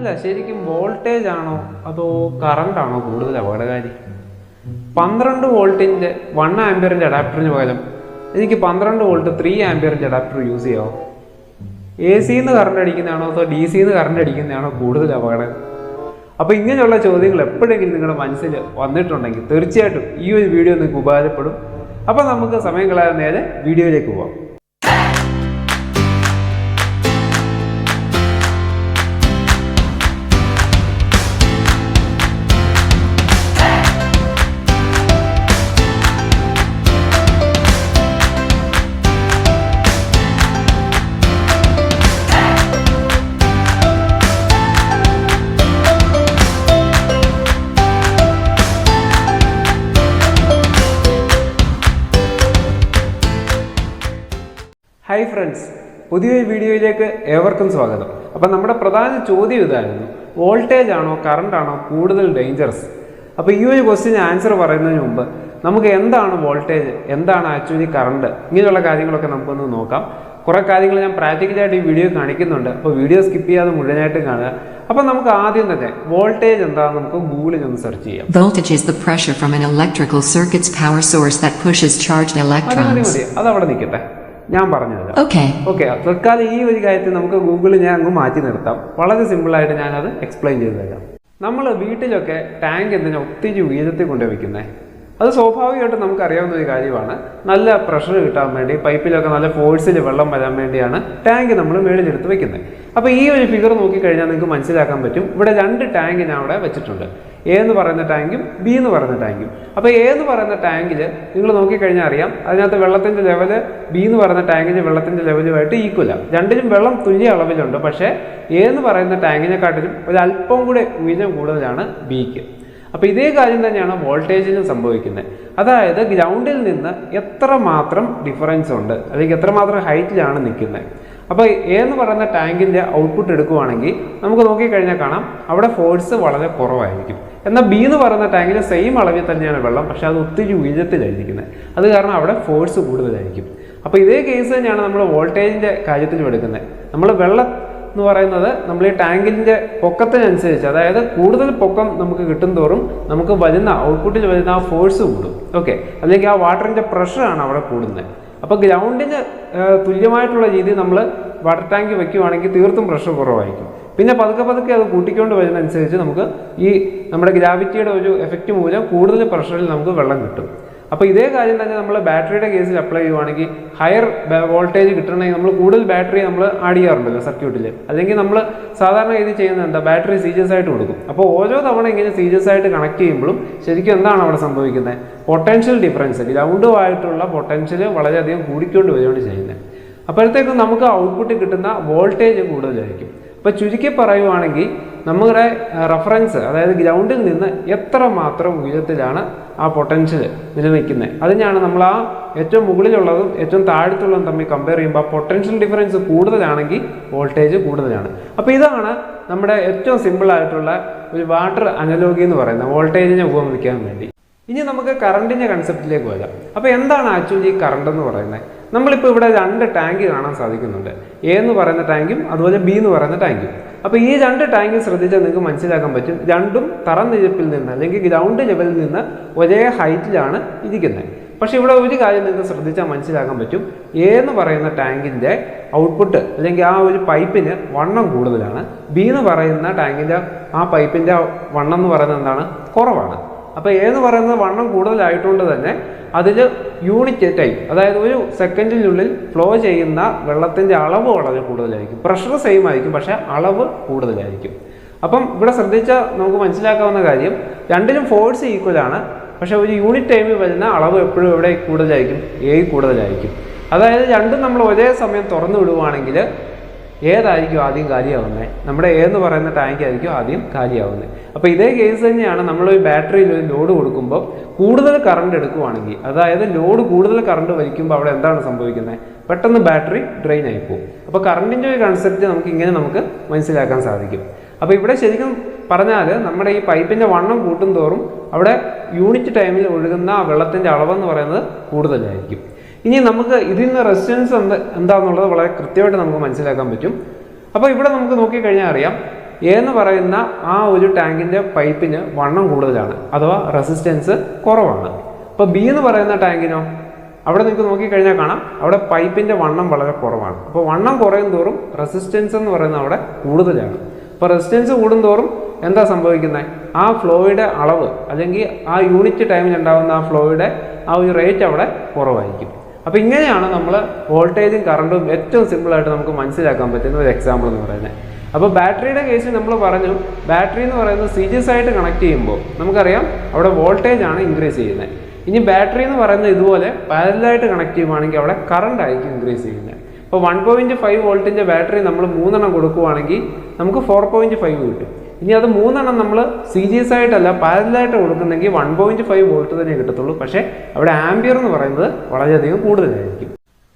അല്ല ശരിക്കും വോൾട്ടേജ് ആണോ അതോ കറണ്ട് ആണോ കൂടുതൽ അപകടകാരി? പന്ത്രണ്ട് വോൾട്ടിന്റെ വൺ ആംബിയറിന്റെ അഡാപ്റ്ററിന് പകരം എനിക്ക് പന്ത്രണ്ട് വോൾട്ട് ത്രീ ആംബിയറിന്റെ അഡാപ്റ്റർ യൂസ് ചെയ്യാമോ എ സിന്ന് കറണ്ട് അടിക്കുന്നതാണോ അതോ ഡി സിന്ന് കറണ്ട് അടിക്കുന്നതാണോ കൂടുതൽ അപകടം? അപ്പോൾ ഇങ്ങനെയുള്ള ചോദ്യങ്ങൾ എപ്പോഴെങ്കിലും നിങ്ങളുടെ മനസ്സിൽ വന്നിട്ടുണ്ടെങ്കിൽ തീർച്ചയായിട്ടും ഈ ഒരു വീഡിയോ നിങ്ങൾക്ക് ഉപകാരപ്പെടും. അപ്പോൾ നമുക്ക് സമയം കളയാതെ നേരെ വീഡിയോയിലേക്ക് പോവാം. ഹായ് ഫ്രണ്ട്സ് പുതിയൊരു വീഡിയോയിലേക്ക് ഏവർക്കും സ്വാഗതം. അപ്പം നമ്മുടെ പ്രധാന ചോദ്യം ഇതായിരുന്നു. വോൾട്ടേജ് ആണോ കറണ്ട് ആണോ കൂടുതൽ ഡേഞ്ചറസ് അപ്പോൾ ഈ ഒരു ക്വസ്റ്റ്യൻ ആൻസർ പറയുന്നതിന് മുമ്പ് നമുക്ക് എന്താണ് വോൾട്ടേജ് എന്താണ് ആക്ച്വലി കറണ്ട് ഇങ്ങനെയുള്ള കാര്യങ്ങളൊക്കെ നമുക്കൊന്ന് നോക്കാം. കുറേ കാര്യങ്ങൾ ഞാൻ പ്രാക്ടിക്കലായിട്ട് ഈ വീഡിയോ കാണിക്കുന്നുണ്ട്. അപ്പോൾ വീഡിയോ സ്കിപ്പ് ചെയ്യാതെ മുഴുവനായിട്ട് കാണുക. അപ്പോൾ നമുക്ക് ആദ്യം തന്നെ വോൾട്ടേജ് എന്താണെന്ന് നമുക്ക് ഗൂഗിളിൽ ഒന്ന് സെർച്ച് ചെയ്യാം. Voltage is pressure from an electrical circuits power source that pushes charged മതി മതി. electrons. അതവിടെ നിൽക്കട്ടെ. ഞാൻ പറഞ്ഞുതരാം. ഓക്കെ തൽക്കാലം ഈ ഒരു കാര്യത്തിൽ നമുക്ക് ഗൂഗിളിൽ ഞാൻ അങ്ങ് മാറ്റി നിർത്താം. വളരെ സിമ്പിളായിട്ട് ഞാനത് എക്സ്പ്ലെയിൻ ചെയ്ത് തരാം. നമ്മൾ വീട്ടിലൊക്കെ ടാങ്ക് എന്തിനാ ഒത്തിരി ഉയരത്തിൽ കൊണ്ടുപോയി വെക്കുന്നത് അത് സ്വാഭാവികമായിട്ടും നമുക്കറിയാവുന്ന ഒരു കാര്യമാണ്. നല്ല പ്രഷർ കിട്ടാൻ വേണ്ടി പൈപ്പിലൊക്കെ നല്ല ഫോഴ്സിൽ വെള്ളം വരാൻ വേണ്ടിയാണ് ടാങ്ക് നമ്മൾ മേളിലെടുത്ത് വെക്കുന്നത്. അപ്പോൾ ഈ ഒരു ഫിഗർ നോക്കിക്കഴിഞ്ഞാൽ നിങ്ങൾക്ക് മനസ്സിലാക്കാൻ പറ്റും. ഇവിടെ രണ്ട് ടാങ്ക് ഞാൻ അവിടെ വെച്ചിട്ടുണ്ട്. എ എന്ന് പറയുന്ന ടാങ്കും ബി എന്ന് പറയുന്ന ടാങ്കും അപ്പോൾ എ എന്ന് പറയുന്ന ടാങ്കിൽ നിങ്ങൾ നോക്കിക്കഴിഞ്ഞാൽ അറിയാം. അതിനകത്ത് വെള്ളത്തിന്റെ ലെവൽ ബി എന്ന് പറയുന്ന ടാങ്കിന്റെ വെള്ളത്തിന്റെ ലെവലുമായിട്ട് ഈക്വലാണ് രണ്ടിലും വെള്ളം തുല്യ അളവിലുണ്ട്. പക്ഷേ എ എന്ന് പറയുന്ന ടാങ്കിനെക്കാട്ടിലും ഒരു അല്പം കൂടെ ഉയരം കൂടുതലാണ് ബിക്ക് അപ്പോൾ ഇതേ കാര്യം തന്നെയാണ് വോൾട്ടേജിനും സംഭവിക്കുന്നത്. അതായത് ഗ്രൗണ്ടിൽ നിന്ന് എത്ര മാത്രം ഡിഫറൻസ് ഉണ്ട്? അല്ലെങ്കിൽ എത്രമാത്രം ഹൈറ്റിലാണ് നിൽക്കുന്നത്? അപ്പോൾ എ എന്ന് പറയുന്ന ടാങ്കിന്റെ ഔട്ട്പുട്ട് എടുക്കുവാണെങ്കിൽ നമുക്ക് നോക്കിക്കഴിഞ്ഞാൽ കാണാം അവിടെ ഫോഴ്സ് വളരെ കുറവായിരിക്കും. എന്നാൽ ബി എന്ന് പറയുന്ന ടാങ്കിൽ സെയിം അളവിൽ തന്നെയാണ് വെള്ളം പക്ഷെ അത് ഒത്തിരി ഉയരത്തിലായിരിക്കുന്നത് അത് കാരണം അവിടെ ഫോഴ്സ് കൂടുതലായിരിക്കും. അപ്പോൾ ഇതേ കേസ് തന്നെയാണ് നമ്മൾ വോൾട്ടേജിന്റെ കാര്യത്തിലും എടുക്കുന്നത്. നമ്മൾ വെള്ളം എന്ന് പറയുന്നത് നമ്മൾ ഈ ടാങ്കിന്റെ പൊക്കത്തിനനുസരിച്ച് അതായത് കൂടുതൽ പൊക്കം നമുക്ക് കിട്ടും തോറും നമുക്ക് വരുന്ന ഔട്ട്പുട്ടിൽ വരുന്ന ആ ഫോഴ്സ് കൂടും. ഓക്കെ അല്ലെങ്കിൽ ആ വാട്ടറിന്റെ പ്രഷറാണ് അവിടെ കൂടുന്നത്. അപ്പോൾ ഗ്രൗണ്ടിന് തുല്യമായിട്ടുള്ള രീതിയിൽ നമ്മൾ വാട്ടർ ടാങ്ക് വെക്കുകയാണെങ്കിൽ തീർത്തും പ്രഷർ കുറവായിരിക്കും. പിന്നെ പതുക്കെ പതുക്കെ അത് കൂട്ടിക്കൊണ്ട് വരുന്നതനുസരിച്ച് നമുക്ക് ഈ നമ്മുടെ ഗ്രാവിറ്റിയുടെ ഒരു എഫക്റ്റ് മൂലം കൂടുതൽ പ്രഷറിൽ നമുക്ക് വെള്ളം കിട്ടും. അപ്പോൾ ഇതേ കാര്യം തന്നെ നമ്മൾ ബാറ്ററിയുടെ കേസിൽ അപ്ലൈ ചെയ്യുവാണെങ്കിൽ ഹയർ വോൾട്ടേജ് കിട്ടണമെങ്കിൽ നമ്മൾ കൂടുതൽ ബാറ്ററി നമ്മൾ ആഡ് ചെയ്യാറുണ്ടല്ലോ സർക്യൂട്ടിൽ അല്ലെങ്കിൽ നമ്മൾ സാധാരണ ഇത് ചെയ്യുന്നത് എന്താ? ബാറ്ററി സീരിയസ് ആയിട്ട് കൊടുക്കും. അപ്പോൾ ഓരോ തവണ ഇങ്ങനെ സീരിയസ് ആയിട്ട് കണക്ട് ചെയ്യുമ്പോഴും ശരിക്കും എന്താണ് അവിടെ സംഭവിക്കുന്നത്? പൊട്ടൻഷ്യൽ ഡിഫറൻസ് ഗ്രൗണ്ടുമായിട്ടുള്ള പൊട്ടൻഷ്യൽ വളരെയധികം കൂടിക്കൊണ്ട് വരികയാണ് ചെയ്യുന്നത്. അപ്പോഴത്തേക്കും നമുക്ക് ഔട്ട്പുട്ട് കിട്ടുന്ന വോൾട്ടേജ് കൂടുതലായിരിക്കും. അപ്പോൾ ചുരുക്കി പറയുവാണെങ്കിൽ നമ്മുടെ റഫറൻസ് അതായത് ഗ്രൗണ്ടിൽ നിന്ന് എത്ര മാത്രം ഉയരത്തിലാണ് ആ പൊട്ടൻഷ്യൽ നിലനിൽക്കുന്നത്. അതിനാണ് നമ്മൾ ആ ഏറ്റവും മുകളിലുള്ളതും ഏറ്റവും താഴത്തുള്ളതും തമ്മിൽ കമ്പയർ ചെയ്യുമ്പോൾ ആ പൊട്ടൻഷ്യൽ ഡിഫറൻസ് കൂടുതലാണെങ്കിൽ വോൾട്ടേജ് കൂടുതലാണ്. അപ്പോൾ ഇതാണ് നമ്മുടെ ഏറ്റവും സിമ്പിളായിട്ടുള്ള ഒരു വാട്ടർ അനലോഗി എന്ന് പറയുന്നത് വോൾട്ടേജിനെ ഉപമിക്കാൻ വേണ്ടി. ഇനി നമുക്ക് കറണ്ടിന്റെ കൺസെപ്റ്റിലേക്ക് വരാം. അപ്പോൾ എന്താണ് ആക്ച്വലി കറണ്ട് എന്ന് പറയുന്നത്? നമ്മളിപ്പോൾ ഇവിടെ രണ്ട് ടാങ്ക് കാണാൻ സാധിക്കുന്നുണ്ട്. എ എന്ന് പറയുന്ന ടാങ്കും അതുപോലെ ബി എന്ന് പറയുന്ന ടാങ്കും അപ്പോൾ ഈ രണ്ട് ടാങ്കും ശ്രദ്ധിച്ചാൽ നിങ്ങൾക്ക് മനസ്സിലാക്കാൻ പറ്റും. രണ്ടും തറനിരപ്പിൽ നിന്ന് അല്ലെങ്കിൽ ഗ്രൗണ്ട് ലെവലിൽ നിന്ന് ഒരേ ഹൈറ്റിലാണ് ഇരിക്കുന്നത്. പക്ഷെ ഇവിടെ ഒരു കാര്യം നിങ്ങൾക്ക് ശ്രദ്ധിച്ചാൽ മനസ്സിലാക്കാൻ പറ്റും. എ എന്ന് പറയുന്ന ടാങ്കിന്റെ ഔട്ട്പുട്ട് അല്ലെങ്കിൽ ആ ഒരു പൈപ്പിന് വണ്ണം കൂടുതലാണ്. ബി എന്ന് പറയുന്ന ടാങ്കിന്റെ ആ പൈപ്പിന്റെ വണ്ണം എന്ന് പറയുന്നത് എന്താണ്? കുറവാണ്. അപ്പോൾ എന്ന് പറയുന്നത് വണ്ണം കൂടുതലായതുകൊണ്ട് തന്നെ അതിൽ യൂണിറ്റ് ടൈം അതായത് ഒരു സെക്കൻഡിനുള്ളിൽ ഫ്ലോ ചെയ്യുന്ന വെള്ളത്തിന്റെ അളവ് വളരെ കൂടുതലായിരിക്കും. പ്രഷർ സെയിം ആയിരിക്കും പക്ഷേ അളവ് കൂടുതലായിരിക്കും. അപ്പം ഇവിടെ ശ്രദ്ധിച്ചാൽ നമുക്ക് മനസ്സിലാക്കാവുന്ന കാര്യം രണ്ടിലും ഫോഴ്സ് ഈക്വൽ ആണ് പക്ഷേ ഒരു യൂണിറ്റ് ടൈമിൽ വരുന്ന അളവ് എപ്പോഴും ഇവിടെ കൂടുതലായിരിക്കും? എ കൂടുതലായിരിക്കും. അതായത് രണ്ടും നമ്മൾ ഒരേ സമയം തുറന്നു വിടുവാണെങ്കിൽ ഏതായിരിക്കും ആദ്യം കാലിയാവുന്നത് നമ്മുടെ എ എന്ന് പറയുന്ന ടാങ്ക് ആയിരിക്കും ആദ്യം കാലിയാവുന്നത് അപ്പോൾ ഇതേ കേസ് തന്നെയാണ് നമ്മൾ ഒരു ബാറ്ററിയിൽ ഒരു ലോഡ് കൊടുക്കുമ്പോൾ കൂടുതൽ കറണ്ട് എടുക്കുവാണെങ്കിൽ അതായത് ലോഡ് കൂടുതൽ കറണ്ട് വലിക്കുമ്പോൾ അവിടെ എന്താണ് സംഭവിക്കുന്നത് പെട്ടെന്ന് ബാറ്ററി ഡ്രെയിൻ ആയി പോകും. അപ്പോൾ കറണ്ടിന്റെ ഒരു കൺസെപ്റ്റ് നമുക്ക് ഇങ്ങനെ നമുക്ക് മനസ്സിലാക്കാൻ സാധിക്കും. അപ്പോൾ ഇവിടെ ശരിക്കും പറഞ്ഞാൽ നമ്മുടെ ഈ പൈപ്പിന്റെ വണ്ണം കൂട്ടും തോറും അവിടെ യൂണിറ്റ് ടൈമിൽ ഒഴുകുന്ന വെള്ളത്തിന്റെ അളവെന്ന് പറയുന്നത് കൂടുതലായിരിക്കും. ഇനി നമുക്ക് ഇതിൽ നിന്ന് റെസിസ്റ്റൻസ് എന്ത് എന്താണെന്നുള്ളത് വളരെ കൃത്യമായിട്ട് നമുക്ക് മനസ്സിലാക്കാൻ പറ്റും. അപ്പോൾ ഇവിടെ നമുക്ക് നോക്കിക്കഴിഞ്ഞാൽ അറിയാം എ എന്ന് പറയുന്ന ആ ഒരു ടാങ്കിന്റെ പൈപ്പിന് വണ്ണം കൂടുതലാണ് അഥവാ റെസിസ്റ്റൻസ് കുറവാണ്. അപ്പോൾ ബി എന്ന് പറയുന്ന ടാങ്കിനോ? അവിടെ നിങ്ങൾക്ക് നോക്കിക്കഴിഞ്ഞാൽ കാണാം അവിടെ പൈപ്പിന്റെ വണ്ണം വളരെ കുറവാണ്. അപ്പോൾ വണ്ണം കുറയും തോറും റെസിസ്റ്റൻസ് എന്ന് പറയുന്നത് അവിടെ കൂടുതലാണ്. അപ്പോൾ റെസിസ്റ്റൻസ് കൂടുന്തോറും എന്താ സംഭവിക്കുന്നത്? ആ ഫ്ലോയുടെ അളവ് അല്ലെങ്കിൽ ആ യൂണിറ്റ് ടൈമിൽ ഉണ്ടാകുന്ന ആ ഫ്ലോയുടെ ആ ഒരു റേറ്റ് അവിടെ കുറവായിരിക്കും. അപ്പോൾ ഇങ്ങനെയാണ് നമ്മൾ വോൾട്ടേജും കറണ്ടും ഏറ്റവും സിമ്പിളായിട്ട് നമുക്ക് മനസ്സിലാക്കാൻ പറ്റുന്ന ഒരു എക്സാമ്പിൾ എന്ന് പറയുന്നത്. അപ്പോൾ ബാറ്ററിയുടെ കേസിൽ നമ്മൾ പറഞ്ഞു ബാറ്ററി എന്ന് പറയുന്നത് സീരിയസ് ആയിട്ട് കണക്ട് ചെയ്യുമ്പോൾ നമുക്കറിയാം അവിടെ വോൾട്ടേജ് ആണ് ഇൻക്രീസ് ചെയ്യുന്നത് ഇനി ബാറ്ററി എന്ന് പറയുന്നത് ഇതുപോലെ പാരലായിട്ട് കണക്ട് ചെയ്യുവാണെങ്കിൽ അവിടെ കറണ്ട് ആയിരിക്കും ഇൻക്രീസ് ചെയ്യുന്നത് അപ്പോൾ വൺ പോയിന്റ് ഫൈവ് വോൾട്ടിന്റെ ബാറ്ററി നമ്മൾ മൂന്നെണ്ണം കൊടുക്കുവാണെങ്കിൽ നമുക്ക് ഫോർ പോയിന്റ് ഫൈവ് കിട്ടും. ഇനി അത് മൂന്നെണ്ണം നമ്മൾ സീരിയസ് ആയിട്ടല്ല പാരലായിട്ട് കൊടുക്കുന്നെങ്കിൽ വൺ പോയിന്റ് ഫൈവ് വോൾട്ട് തന്നെ കിട്ടത്തുള്ളൂ. പക്ഷേ അവിടെ ആംബിയർ എന്ന് പറയുന്നത് വളരെയധികം കൂടുതലായിരിക്കും.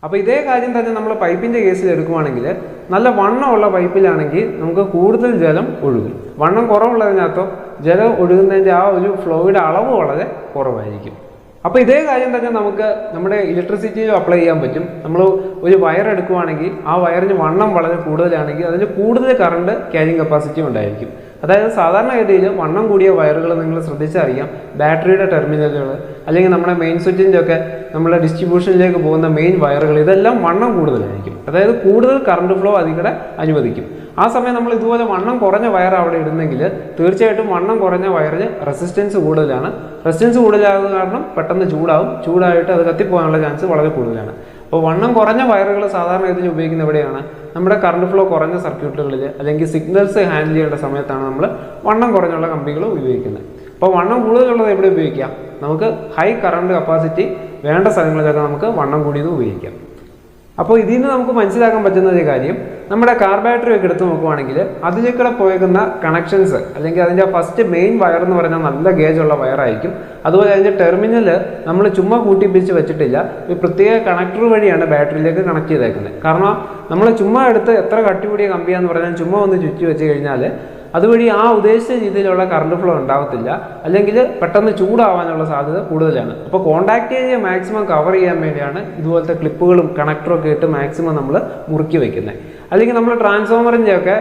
അപ്പോൾ ഇതേ കാര്യം തന്നെ നമ്മൾ പൈപ്പിന്റെ കേസിൽ എടുക്കുവാണെങ്കിൽ നല്ല വണ്ണമുള്ള പൈപ്പിലാണെങ്കിൽ നമുക്ക് കൂടുതൽ ജലം ഒഴുകും. വണ്ണം കുറവുള്ളതിനകത്തോ ജലം ഒഴുകുന്നതിന്റെ ആ ഒരു ഫ്ലോയുടെ അളവ് വളരെ കുറവായിരിക്കും. അപ്പോൾ ഇതേ കാര്യം തന്നെ നമുക്ക് നമ്മുടെ ഇലക്ട്രിസിറ്റിയിലും അപ്ലൈ ചെയ്യാൻ പറ്റും. നമ്മൾ ഒരു വയർ എടുക്കുവാണെങ്കിൽ ആ വയറിന് വണ്ണം വളരെ കൂടുതലാണെങ്കിൽ അതിന് കൂടുതൽ കറണ്ട് ക്യാരിങ് കപ്പാസിറ്റി ഉണ്ടായിരിക്കും. അതായത് സാധാരണഗതിയിൽ വണ്ണം കൂടിയ വയറുകൾ നിങ്ങൾ ശ്രദ്ധിച്ചറിയാം. ബാറ്ററിയുടെ ടെർമിനലുകൾ അല്ലെങ്കിൽ നമ്മുടെ മെയിൻ സ്വിച്ചിന്റെ ഒക്കെ നമ്മുടെ ഡിസ്ട്രിബ്യൂഷനിലേക്ക് പോകുന്ന മെയിൻ വയറുകൾ ഇതെല്ലാം വണ്ണം കൂടുതലായിരിക്കും. അതായത് കൂടുതൽ കറണ്ട് ഫ്ലോ അതികൂടെ അനുവദിക്കും. ആ സമയം നമ്മൾ ഇതുപോലെ വണ്ണം കുറഞ്ഞ വയർ അവിടെ ഇടുന്നെങ്കിൽ തീർച്ചയായിട്ടും വണ്ണം കുറഞ്ഞ വയറിന് റെസിസ്റ്റൻസ് കൂടുതലാണ്. റെസിസ്റ്റൻസ് കൂടുതലാകുന്ന കാരണം പെട്ടെന്ന് ചൂടാവും. ചൂടായിട്ട് അത് കത്തിപ്പോകാനുള്ള ചാൻസ് വളരെ കൂടുതലാണ്. അപ്പോൾ വണ്ണം കുറഞ്ഞ വയറുകൾ സാധാരണ ഇതിന് ഉപയോഗിക്കുന്ന എവിടെയാണ്? നമ്മുടെ കറണ്ട് ഫ്ലോ കുറഞ്ഞ സർക്യൂട്ടുകളിൽ അല്ലെങ്കിൽ സിഗ്നൽസ് ഹാൻഡിൽ ചെയ്യേണ്ട സമയത്താണ് നമ്മൾ വണ്ണം കുറഞ്ഞുള്ള കമ്പികൾ ഉപയോഗിക്കുന്നത്. അപ്പോൾ വണ്ണം കൂടുതലുള്ളത് എവിടെ ഉപയോഗിക്കാം? നമുക്ക് ഹൈ കറണ്ട് കപ്പാസിറ്റി വേണ്ട സ്ഥലങ്ങളിലൊക്കെ നമുക്ക് വണ്ണം കൂടിയത് ഉപയോഗിക്കാം. അപ്പോൾ ഇതിൽ നിന്ന് നമുക്ക് മനസ്സിലാക്കാൻ പറ്റുന്ന ഒരു കാര്യം നമ്മുടെ കാർ ബാറ്ററി ഒക്കെ എടുത്ത് നോക്കുവാണെങ്കിൽ അതിലേക്കൂടെ പോയേക്കുന്ന കണക്ഷൻസ് അല്ലെങ്കിൽ അതിന്റെ ഫസ്റ്റ് മെയിൻ വയർ എന്ന് പറഞ്ഞാൽ നല്ല ഗേജ് ഉള്ള വയറായിരിക്കും അതുപോലെ അതിന്റെ ടെർമിനൽ നമ്മൾ ചുമ്മാ കൂട്ടിപ്പിടിച്ച് വെച്ചിട്ടില്ല. ഒരു പ്രത്യേക കണക്ടർ വഴിയാണ് ബാറ്ററിയിലേക്ക് കണക്ട് ചെയ്തേക്കുന്നത്. കാരണം നമ്മൾ ചുമ്മാ എടുത്ത് എത്ര കട്ടി കൂടിയ കമ്പിയാന്ന് പറഞ്ഞാൽ ചുമ്മാ ഒന്ന് ചുറ്റി വെച്ച് കഴിഞ്ഞാൽ അതുവഴി ആ ഉദ്ദേശിച്ച രീതിയിലുള്ള കറണ്ട് ഫ്ലോ ഉണ്ടാവത്തില്ല. അല്ലെങ്കിൽ പെട്ടെന്ന് ചൂടാവാനുള്ള സാധ്യത കൂടുതലാണ്. അപ്പോൾ കോണ്ടാക്ട് ഏരിയ മാക്സിമം കവർ ചെയ്യാൻ വേണ്ടിയാണ് ഇതുപോലത്തെ ക്ലിപ്പുകളും കണക്ടറും ഒക്കെ ഇട്ട് മാക്സിമം നമ്മൾ മുറുക്കി വെക്കുന്നത് അല്ലെങ്കിൽ നമ്മൾ ട്രാൻസ്ഫോമറിന്റെ ഒക്കെ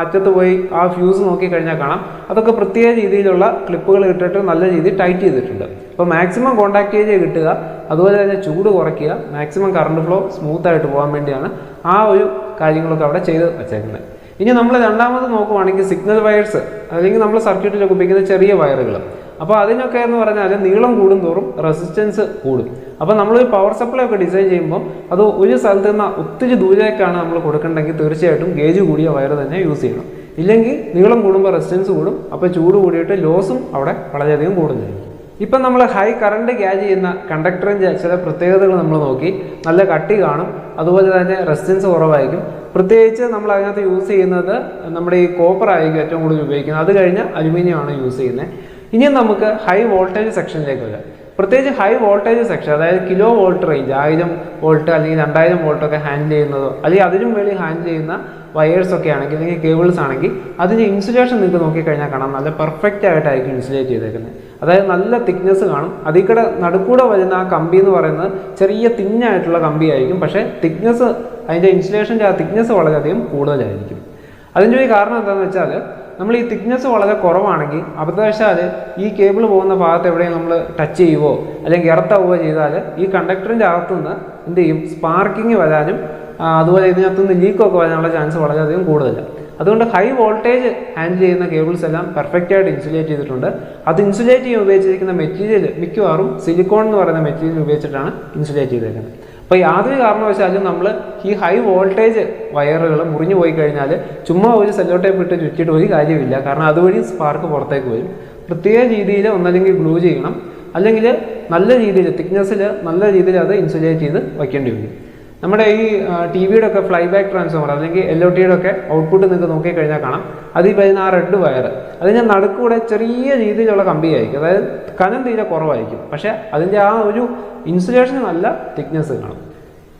അറ്റത്ത് പോയി ആ ഫ്യൂസ് നോക്കി കഴിഞ്ഞാൽ കാണാം. അതൊക്കെ പ്രത്യേക രീതിയിലുള്ള ക്ലിപ്പുകൾ ഇട്ടിട്ട് നല്ല രീതിയിൽ ടൈറ്റ് ചെയ്തിട്ടുണ്ട്. അപ്പോൾ മാക്സിമം കോണ്ടാക്ട് ഏരിയ കിട്ടുക അതുപോലെ തന്നെ ചൂട് കുറയ്ക്കുക മാക്സിമം കറണ്ട് ഫ്ലോ സ്മൂത്തായിട്ട് പോകാൻ വേണ്ടിയാണ് ആ ഒരു കാര്യങ്ങളൊക്കെ അവിടെ ചെയ്ത് വെച്ചേക്കുന്നത് ഇനി നമ്മൾ രണ്ടാമത് നോക്കുവാണെങ്കിൽ സിഗ്നൽ വയർസ് അല്ലെങ്കിൽ നമ്മൾ സർക്യൂട്ടിലൊക്കെ ഉപയോഗിക്കുന്ന ചെറിയ വയറുകൾ അപ്പോൾ അതിനൊക്കെ എന്ന് പറഞ്ഞാൽ നീളം കൂടും തോറും റെസിസ്റ്റൻസ് കൂടും. അപ്പോൾ നമ്മളൊരു പവർ സപ്ലൈ ഒക്കെ ഡിസൈൻ ചെയ്യുമ്പോൾ അത് ഒരു സ്ഥലത്ത് നിന്ന് ഒത്തിരി ദൂരേക്കാണ് നമ്മൾ കൊടുക്കേണ്ടെങ്കിൽ തീർച്ചയായിട്ടും ഗേജ് കൂടിയ വയർ തന്നെ യൂസ് ചെയ്യണം. ഇല്ലെങ്കിൽ നീളം കൂടുമ്പോൾ റെസിസ്റ്റൻസ് കൂടും അപ്പോൾ ചൂട് കൂടിയിട്ട് ലോസും അവിടെ വളരെയധികം കൂടുന്നതായിരിക്കും. ഇപ്പം നമ്മൾ ഹൈ കറണ്ട് ക്യാച്ച് ചെയ്യുന്ന കണ്ടക്ടറിന്റെ ചില പ്രത്യേകതകൾ നമ്മൾ നോക്കി. നല്ല കട്ടി കാണും അതുപോലെ തന്നെ റെസിസ്റ്റൻസ് കുറവായിരിക്കും. പ്രത്യേകിച്ച് നമ്മൾ അതിനകത്ത് യൂസ് ചെയ്യുന്നത് നമ്മുടെ ഈ കോപ്പർ ആയിരിക്കും ഏറ്റവും കൂടുതൽ ഉപയോഗിക്കുന്നത്. അത് കഴിഞ്ഞ് അലുമിനിയം ആണ് യൂസ് ചെയ്യുന്നത്. ഇനി നമുക്ക് ഹൈ വോൾട്ടേജ് സെക്ഷനിലേക്ക് വരാം. പ്രത്യേകിച്ച് ഹൈ വോൾട്ടേജ് സെക്ഷൻ അതായത് കിലോ വോൾട്ട് റേഞ്ച് ആയിരം വോൾട്ട് അല്ലെങ്കിൽ രണ്ടായിരം വോൾട്ടൊക്കെ ഹാൻഡിൽ ചെയ്യുന്നതോ അല്ലെങ്കിൽ അതിനും വേണ്ടി ഹാൻഡിൽ ചെയ്യുന്ന വയേഴ്സ് ഒക്കെ ആണെങ്കിൽ അല്ലെങ്കിൽ കേബിൾസ് ആണെങ്കിൽ അതിന്റെ ഇൻസുലേഷൻ നിങ്ങൾക്ക് നോക്കിക്കഴിഞ്ഞാൽ കാണാം. നല്ല പെർഫെക്റ്റ് ആയിട്ടായിരിക്കും ഇൻസുലേറ്റ് ചെയ്തേക്കുന്നത്. അതായത് നല്ല തിക്നെസ് കാണും. അതിൽ കൂടെ നടുക്കൂടെ വരുന്ന ആ കമ്പി എന്ന് പറയുന്നത് ചെറിയ തിന്നായിട്ടുള്ള കമ്പിയായിരിക്കും. പക്ഷേ തിക്നെസ് അതിന്റെ ഇൻസുലേഷന്റെ ആ തിക്നെസ് വളരെയധികം കൂടുതലായിരിക്കും. അതിന്റെ ഒരു കാരണം എന്താണെന്ന് വെച്ചാൽ നമ്മൾ ഈ തിക്നെസ് വളരെ കുറവാണെങ്കിൽ അബദ്ധവശാൽ ഈ കേബിൾ പോകുന്ന ഭാഗത്ത് എവിടെയും നമ്മൾ ടച്ച് ചെയ്യുവോ അല്ലെങ്കിൽ ഇറത്താവുകയോ ചെയ്താൽ ഈ കണ്ടക്ടറിന്റെ അകത്തുനിന്ന് എന്ത് ചെയ്യും? സ്പാർക്കിങ് വരാനും അതുപോലെ ഇതിനകത്തുനിന്ന് ലീക്കൊക്കെ വരാനുള്ള ചാൻസ് വളരെയധികം കൂടുതലാണ്. അതുകൊണ്ട് ഹൈ വോൾട്ടേജ് ഹാൻഡിൽ ചെയ്യുന്ന കേബിൾസ് എല്ലാം പെർഫെക്റ്റ് ആയിട്ട് ഇൻസുലേറ്റ് ചെയ്തിട്ടുണ്ട്. അത് ഇൻസുലേറ്റ് ചെയ്യാൻ ഉപയോഗിച്ചിരിക്കുന്ന മെറ്റീരിയൽ മിക്കവാറും സിലിക്കോൺ എന്ന് പറയുന്ന മെറ്റീരിയൽ ഉപയോഗിച്ചിട്ടാണ് ഇൻസുലേറ്റ് ചെയ്തേക്കുന്നത്. അപ്പോൾ യാതൊരു കാരണവശാലും നമ്മൾ ഈ ഹൈ വോൾട്ടേജ് വയറുകൾ മുറിഞ്ഞു പോയി കഴിഞ്ഞാൽ ചുമ്മാ ഒരു സെല്ലോ ടേപ്പ് ഇട്ട് ചുറ്റിയിട്ട് ഒരു കാര്യമില്ല കാരണം അതുവഴി സ്പാർക്ക് പുറത്തേക്ക് വരും. പ്രത്യേക രീതിയിൽ ഒന്നല്ലെങ്കിൽ ഗ്ലൂ ചെയ്യണം. അല്ലെങ്കിൽ നല്ല രീതിയിൽ തിക്നെസ്സിൽ നല്ല രീതിയിൽ അത് ഇൻസുലേറ്റ് ചെയ്ത് വയ്ക്കേണ്ടി വരും. നമ്മുടെ ഈ ടി വിയുടെ ഒക്കെ ഫ്ലൈ ബാക്ക് ട്രാൻസ്ഫോമർ അല്ലെങ്കിൽ എൽ ഒ ടിയുടെ ഒക്കെ ഔട്ട്പുട്ട് നിങ്ങൾക്ക് നോക്കിക്കഴിഞ്ഞാൽ കാണാം. അതിൽ വരുന്ന ആ റെഡ് വയർ അതിന്റെ നടുക്കൂടെ ചെറിയ രീതിയിലുള്ള കമ്പിയായിരിക്കും അതായത് കനം തീരെ കുറവായിരിക്കും. പക്ഷേ അതിന്റെ ആ ഒരു ഇൻസുലേഷൻ നല്ല തിക്നെസ് കാണും.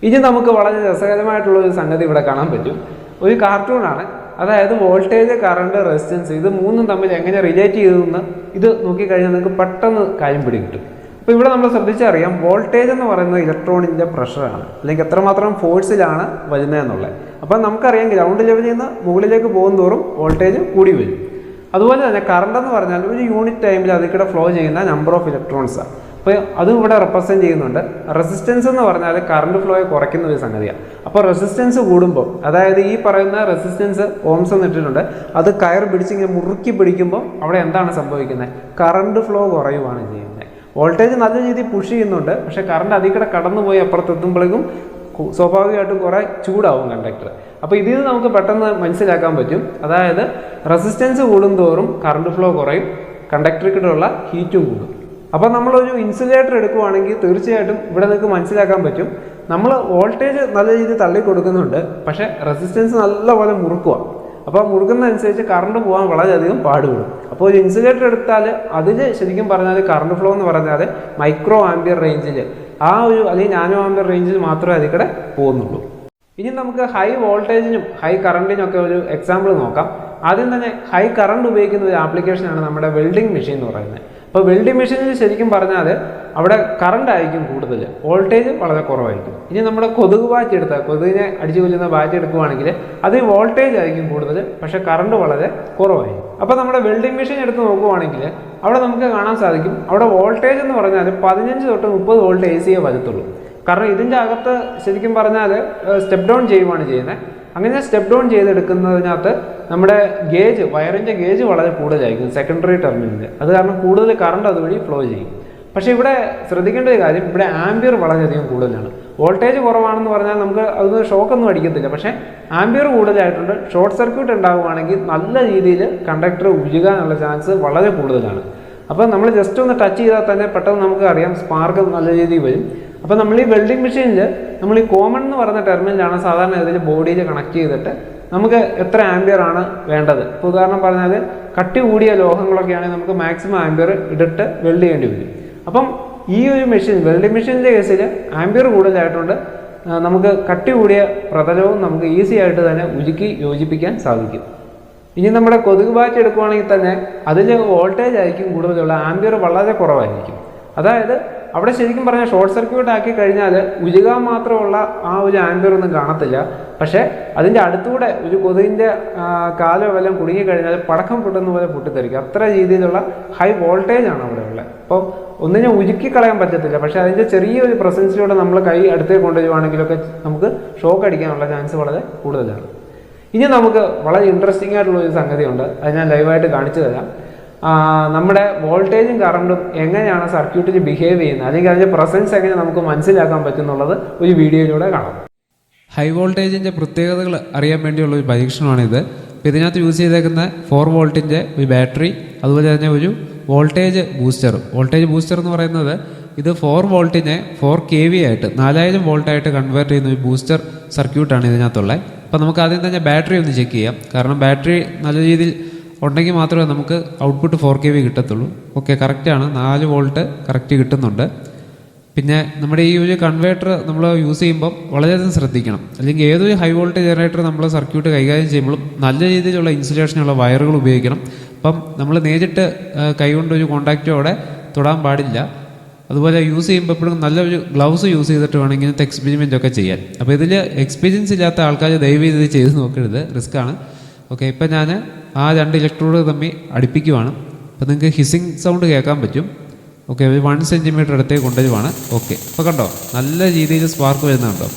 ഇനി നമുക്ക് വളരെ രസകരമായിട്ടുള്ള ഒരു സംഗതി ഇവിടെ കാണാൻ പറ്റും. ഒരു കാർട്ടൂണാണ്. അതായത് വോൾട്ടേജ് കറണ്ട് റെസിസ്റ്റൻസ് ഇത് മൂന്നും തമ്മിൽ എങ്ങനെ റിലേറ്റ് ചെയ്തെന്ന് ഇത് നോക്കിക്കഴിഞ്ഞാൽ നിങ്ങൾക്ക് പെട്ടെന്ന് കാര്യം പിടികിട്ടും. അപ്പോൾ ഇവിടെ നമ്മൾ ശ്രദ്ധിച്ചറിയാം വോൾട്ടേജ് എന്ന് പറയുന്നത് ഇലക്ട്രോണിന്റെ പ്രഷറാണ്. അല്ലെങ്കിൽ എത്രമാത്രം ഫോഴ്സിലാണ് വരുന്നതെന്നുള്ളത് അപ്പം നമുക്കറിയാം ഗ്രൗണ്ട് ലെവലിൽ നിന്ന് മുകളിലേക്ക് പോകും തോറും വോൾട്ടേജ് കൂടി വരും. അതുപോലെ തന്നെ കറണ്ട് എന്ന് പറഞ്ഞാൽ ഒരു യൂണിറ്റ് ടൈമിൽ അതിൽ ഫ്ലോ ചെയ്യുന്ന നമ്പർ ഓഫ് ഇലക്ട്രോൺസാണ് അപ്പോൾ അതും ഇവിടെ റെപ്രസെന്റ് ചെയ്യുന്നുണ്ട്. റെസിസ്റ്റൻസ് എന്ന് പറഞ്ഞാൽ കറണ്ട് ഫ്ലോയെ കുറയ്ക്കുന്ന ഒരു സംഗതിയാണ്. അപ്പോൾ റെസിസ്റ്റൻസ് കൂടുമ്പോൾ അതായത് ഈ പറയുന്ന റെസിസ്റ്റൻസ് ഓംസ് എന്ന് ഇട്ടിട്ടുണ്ട് അത് കയർ പിടിച്ച് ഇങ്ങനെ മുറുക്കി പിടിക്കുമ്പോൾ അവിടെ എന്താണ് സംഭവിക്കുന്നത്? കറണ്ട് ഫ്ലോ കുറയുവാണ് ചെയ്യുന്നത്. വോൾട്ടേജ് നല്ല രീതിയിൽ പുഷ് ചെയ്യുന്നുണ്ട്. പക്ഷേ കറണ്ട് അതിൽ കൂടെ കടന്നു പോയി അപ്പുറത്തെത്തുമ്പോഴേക്കും സ്വാഭാവികമായിട്ടും കുറേ ചൂടാവും കണ്ടക്ടർ അപ്പോൾ ഇതിൽ നിന്ന് നമുക്ക് പെട്ടെന്ന് മനസ്സിലാക്കാൻ പറ്റും. അതായത് റെസിസ്റ്റൻസ് കൂടുന്തോറും കറണ്ട് ഫ്ലോ കുറയും കണ്ടക്ടറിക്കിടെയുള്ള ഹീറ്റും കൂടും. അപ്പോൾ നമ്മളൊരു ഇൻസുലേറ്റർ എടുക്കുവാണെങ്കിൽ തീർച്ചയായിട്ടും ഇവിടെ നിങ്ങൾക്ക് മനസ്സിലാക്കാൻ പറ്റും. നമ്മൾ വോൾട്ടേജ് നല്ല രീതിയിൽ തള്ളി കൊടുക്കുന്നുണ്ട് പക്ഷേ റെസിസ്റ്റൻസ് നല്ലപോലെ മുറുക്കുക അപ്പോൾ മുറുകുന്നതനുസരിച്ച് കറണ്ട് പോകാൻ വളരെയധികം പാടുപെടും. അപ്പോൾ ഒരു ഇൻസുലേറ്റർ എടുത്താൽ അതിൽ ശരിക്കും പറഞ്ഞാൽ കറണ്ട് ഫ്ലോ എന്ന് പറഞ്ഞാൽ മൈക്രോ ആംബിയർ റേഞ്ചിൽ ആ ഒരു അല്ലെങ്കിൽ നാനോ ആംബിയർ റേഞ്ചിൽ മാത്രമേ അതിക്കടെ കൂടെ പോകുന്നുള്ളൂ. ഇനി നമുക്ക് ഹൈ വോൾട്ടേജിനും ഹൈ കറണ്ടിനും ഒക്കെ ഒരു എക്സാമ്പിൾ നോക്കാം. ആദ്യം തന്നെ ഹൈ കറണ്ട് ഉപയോഗിക്കുന്ന ഒരു ആപ്ലിക്കേഷനാണ് നമ്മുടെ വെൽഡിംഗ് മെഷീൻ എന്ന് പറയുന്നത്. അപ്പോൾ വെൽഡിംഗ് മെഷീനിൽ ശരിക്കും പറഞ്ഞാൽ അവിടെ കറണ്ട് ആയിരിക്കും കൂടുതൽ വോൾട്ടേജ് വളരെ കുറവായിരിക്കും. ഇനി നമ്മുടെ കൊതുക് ബാറ്റ് എടുത്താൽ കൊതുകിനെ അടിച്ചു കൊല്ലുന്ന ബാറ്റ് എടുക്കുവാണെങ്കിൽ അത് വോൾട്ടേജ് ആയിരിക്കും കൂടുതൽ പക്ഷേ കറണ്ട് വളരെ കുറവായിരിക്കും. അപ്പോൾ നമ്മുടെ വെൽഡിംഗ് മെഷീൻ എടുത്ത് നോക്കുവാണെങ്കിൽ അവിടെ നമുക്ക് കാണാൻ സാധിക്കും അവിടെ വോൾട്ടേജ് എന്ന് പറഞ്ഞാൽ പതിനഞ്ച് തൊട്ട് മുപ്പത് വോൾട്ട് എ സിയെ വരത്തുള്ളൂ. കാരണം ഇതിന്റെ അകത്ത് ശരിക്കും പറഞ്ഞാൽ സ്റ്റെപ്പ് ഡൗൺ ചെയ്യുവാണ് ചെയ്യുന്നത് അങ്ങനെ സ്റ്റെപ്പ് ഡൗൺ ചെയ്തെടുക്കുന്നതിനകത്ത് നമ്മുടെ ഗേജ് വയറിന്റെ ഗേജ് വളരെ കൂടുതലായിരിക്കും സെക്കൻഡറി ടെർമിനലിൽ അത് കാരണം കൂടുതൽ കറണ്ട് അതുവഴി ഫ്ലോ ചെയ്യും. പക്ഷേ ഇവിടെ ശ്രദ്ധിക്കേണ്ട ഒരു കാര്യം ഇവിടെ ആംബിയർ വളരെയധികം കൂടുതലാണ്. വോൾട്ടേജ് കുറവാണെന്ന് പറഞ്ഞാൽ നമുക്ക് അതൊന്നും ഷോക്കൊന്നും അടിക്കത്തില്ല. പക്ഷേ ആംബിയർ കൂടുതലായിട്ടുണ്ട്. ഷോർട്ട് സർക്യൂട്ട് ഉണ്ടാവുകയാണെങ്കിൽ നല്ല രീതിയിൽ കണ്ടക്ടർ ഉരുകാനുള്ള ചാൻസ് വളരെ കൂടുതലാണ്. അപ്പോൾ നമ്മൾ ജസ്റ്റ് ഒന്ന് ടച്ച് ചെയ്താൽ തന്നെ പെട്ടെന്ന് നമുക്ക് അറിയാം സ്പാർക്ക് നല്ല രീതിയിൽ വരും. അപ്പോൾ നമ്മൾ ഈ വെൽഡിംഗ് മെഷീനിൽ നമ്മൾ ഈ കോമൺ എന്ന് പറയുന്ന ടെർമിനലാണ് സാധാരണ ഇതിൽ ബോഡിയിൽ കണക്ട് ചെയ്തിട്ട് നമുക്ക് എത്ര ആംബിയർ ആണ് വേണ്ടത്. ഇപ്പോൾ ഉദാഹരണം പറഞ്ഞാൽ കട്ടി കൂടിയ ലോഹങ്ങളൊക്കെ ആണെങ്കിൽ നമുക്ക് മാക്സിമം ആംബിയർ ഇട്ടിട്ട് വെൽഡ് ചെയ്യേണ്ടി വരും. അപ്പം ഈ ഒരു മെഷീൻ വെൽഡിംഗ് മെഷീനിന്റെ കേസിൽ ആംബിയർ കൂടുതലായിട്ടുണ്ട് നമുക്ക് കട്ടി കൂടിയ പ്രതലവും നമുക്ക് ഈസി ആയിട്ട് തന്നെ ഉരുക്കി യോജിപ്പിക്കാൻ സാധിക്കും. ഇനി നമ്മുടെ കൊതുക് ബാച്ച് എടുക്കുവാണെങ്കിൽ തന്നെ അതിൽ വോൾട്ടേജ് ആയിരിക്കും കൂടുതലുള്ള ആംബിയർ വളരെ കുറവായിരിക്കും. അതായത് അവിടെ ശരിക്കും പറഞ്ഞാൽ ഷോർട്ട് സർക്യൂട്ട് ആക്കി കഴിഞ്ഞാൽ ഉരുകാൻ മാത്രമുള്ള ആ ഒരു ആംബിയർ ഒന്നും കാണത്തില്ല. പക്ഷേ അതിന്റെ അടുത്തൂടെ ഒരു കൊതുകിന്റെ കാലോ വല്ലതും കുടുങ്ങിക്കഴിഞ്ഞാൽ പടക്കം പൊട്ടുന്ന പോലെ പൊട്ടിത്തെറിക്കും. അത്ര രീതിയിലുള്ള ഹൈ വോൾട്ടേജ് ആണ് അവിടെ ഉള്ളത്. അപ്പോൾ ഒന്നിനെ ഉരുക്കി കളയാൻ പറ്റത്തില്ല. പക്ഷേ അതിന്റെ ചെറിയൊരു പ്രസൻസിലൂടെ നമ്മൾ കൈ അടുത്തേക്ക് കൊണ്ടുവരുവാണെങ്കിലൊക്കെ നമുക്ക് ഷോക്ക് അടിക്കാനുള്ള ചാൻസ് വളരെ കൂടുതലാണ്. ഇനി നമുക്ക് വളരെ ഇൻട്രസ്റ്റിംഗ് ആയിട്ടുള്ള ഒരു സംഗതിയുണ്ട്. അത് ഞാൻ ലൈവായിട്ട് കാണിച്ചു തരാം. നമ്മുടെ വോൾട്ടേജും കറണ്ടും എങ്ങനെയാണ് സർക്യൂട്ടിൽ ബിഹേവ് ചെയ്യുന്നത്? അല്ലെങ്കിൽ അതിന്റെ പ്രസൻസ് എങ്ങനെ നമുക്ക് മനസ്സിലാക്കാൻ പറ്റുന്നുള്ളത് ഒരു വീഡിയോയിലൂടെ കാണാം. ഹൈ വോൾട്ടേജിന്റെ പ്രത്യേകതകൾ അറിയാൻ വേണ്ടിയുള്ള ഒരു പരീക്ഷണമാണിത്. അപ്പോൾ ഇതിനകത്ത് യൂസ് ചെയ്തേക്കുന്ന ഫോർ വോൾട്ടിന്റെ ഒരു ബാറ്ററി അതുപോലെ തന്നെ ഒരു വോൾട്ടേജ് ബൂസ്റ്റർ വോൾട്ടേജ് ബൂസ്റ്റർ എന്ന് പറയുന്നത് ഇത് ഫോർ വോൾട്ടിനെ ഫോർ കെ വി ആയിട്ട് നാലായിരം വോൾട്ടായിട്ട് കൺവേർട്ട് ചെയ്യുന്ന ഒരു ബൂസ്റ്റർ സർക്യൂട്ടാണ് ഇതിനകത്തുള്ളത്. അപ്പോൾ നമുക്ക് ആദ്യം തന്നെ ബാറ്ററി ഒന്ന് ചെക്ക് ചെയ്യാം. കാരണം ബാറ്ററി നല്ല രീതിയിൽ ഉണ്ടെങ്കിൽ മാത്രമേ നമുക്ക് ഔട്ട്പുട്ട് ഫോർ കെ വി കിട്ടത്തുള്ളൂ. ഓക്കെ കറക്റ്റാണ് നാല് വോൾട്ട് കറക്റ്റ് കിട്ടുന്നുണ്ട്. പിന്നെ നമ്മുടെ ഈ ഒരു കൺവേർട്ടർ നമ്മൾ യൂസ് ചെയ്യുമ്പം വളരെയധികം ശ്രദ്ധിക്കണം. അല്ലെങ്കിൽ ഏതൊരു ഹൈ വോൾട്ടേജ് ജനറേറ്റർ നമ്മൾ സർക്യൂട്ട് കൈകാര്യം ചെയ്യുമ്പോഴും നല്ല രീതിയിലുള്ള ഇൻസുലേഷനുള്ള വയറുകൾ ഉപയോഗിക്കണം. അപ്പം നമ്മൾ നേരിട്ട് കൈകൊണ്ട് ഒരു കോണ്ടാക്റ്റോടെ തൊടാൻ പാടില്ല. അതുപോലെ യൂസ് ചെയ്യുമ്പോൾ എപ്പോഴും നല്ലൊരു ഗ്ലൗസ് യൂസ് ചെയ്തിട്ട് വേണം ഇങ്ങനത്തെ എക്സ്പെരിമെന്റ് ഒക്കെ ചെയ്യാൻ. അപ്പോൾ ഇതിൽ എക്സ്പീരിയൻസ് ഇല്ലാത്ത ആൾക്കാർ ദയവ് ചെയ്ത് ചെയ്ത് നോക്കരുത്. റിസ്ക് ആണ്. ഓക്കെ ഇപ്പം ഞാൻ ആ രണ്ട് ഇലക്ട്രോഡ് തമ്മിൽ അടുപ്പിക്കുവാണ്. അപ്പം നിങ്ങൾക്ക് ഹിസിങ് സൗണ്ട് കേൾക്കാൻ പറ്റും. ഓക്കെ ഒരു വൺ സെന്റിമീറ്റർ അടുത്തേക്ക് കൊണ്ടുവരുവാണ്. ഓക്കെ അപ്പോൾ കണ്ടോ? നല്ല രീതിയിൽ സ്പാർക്ക് വരുന്നുണ്ടോ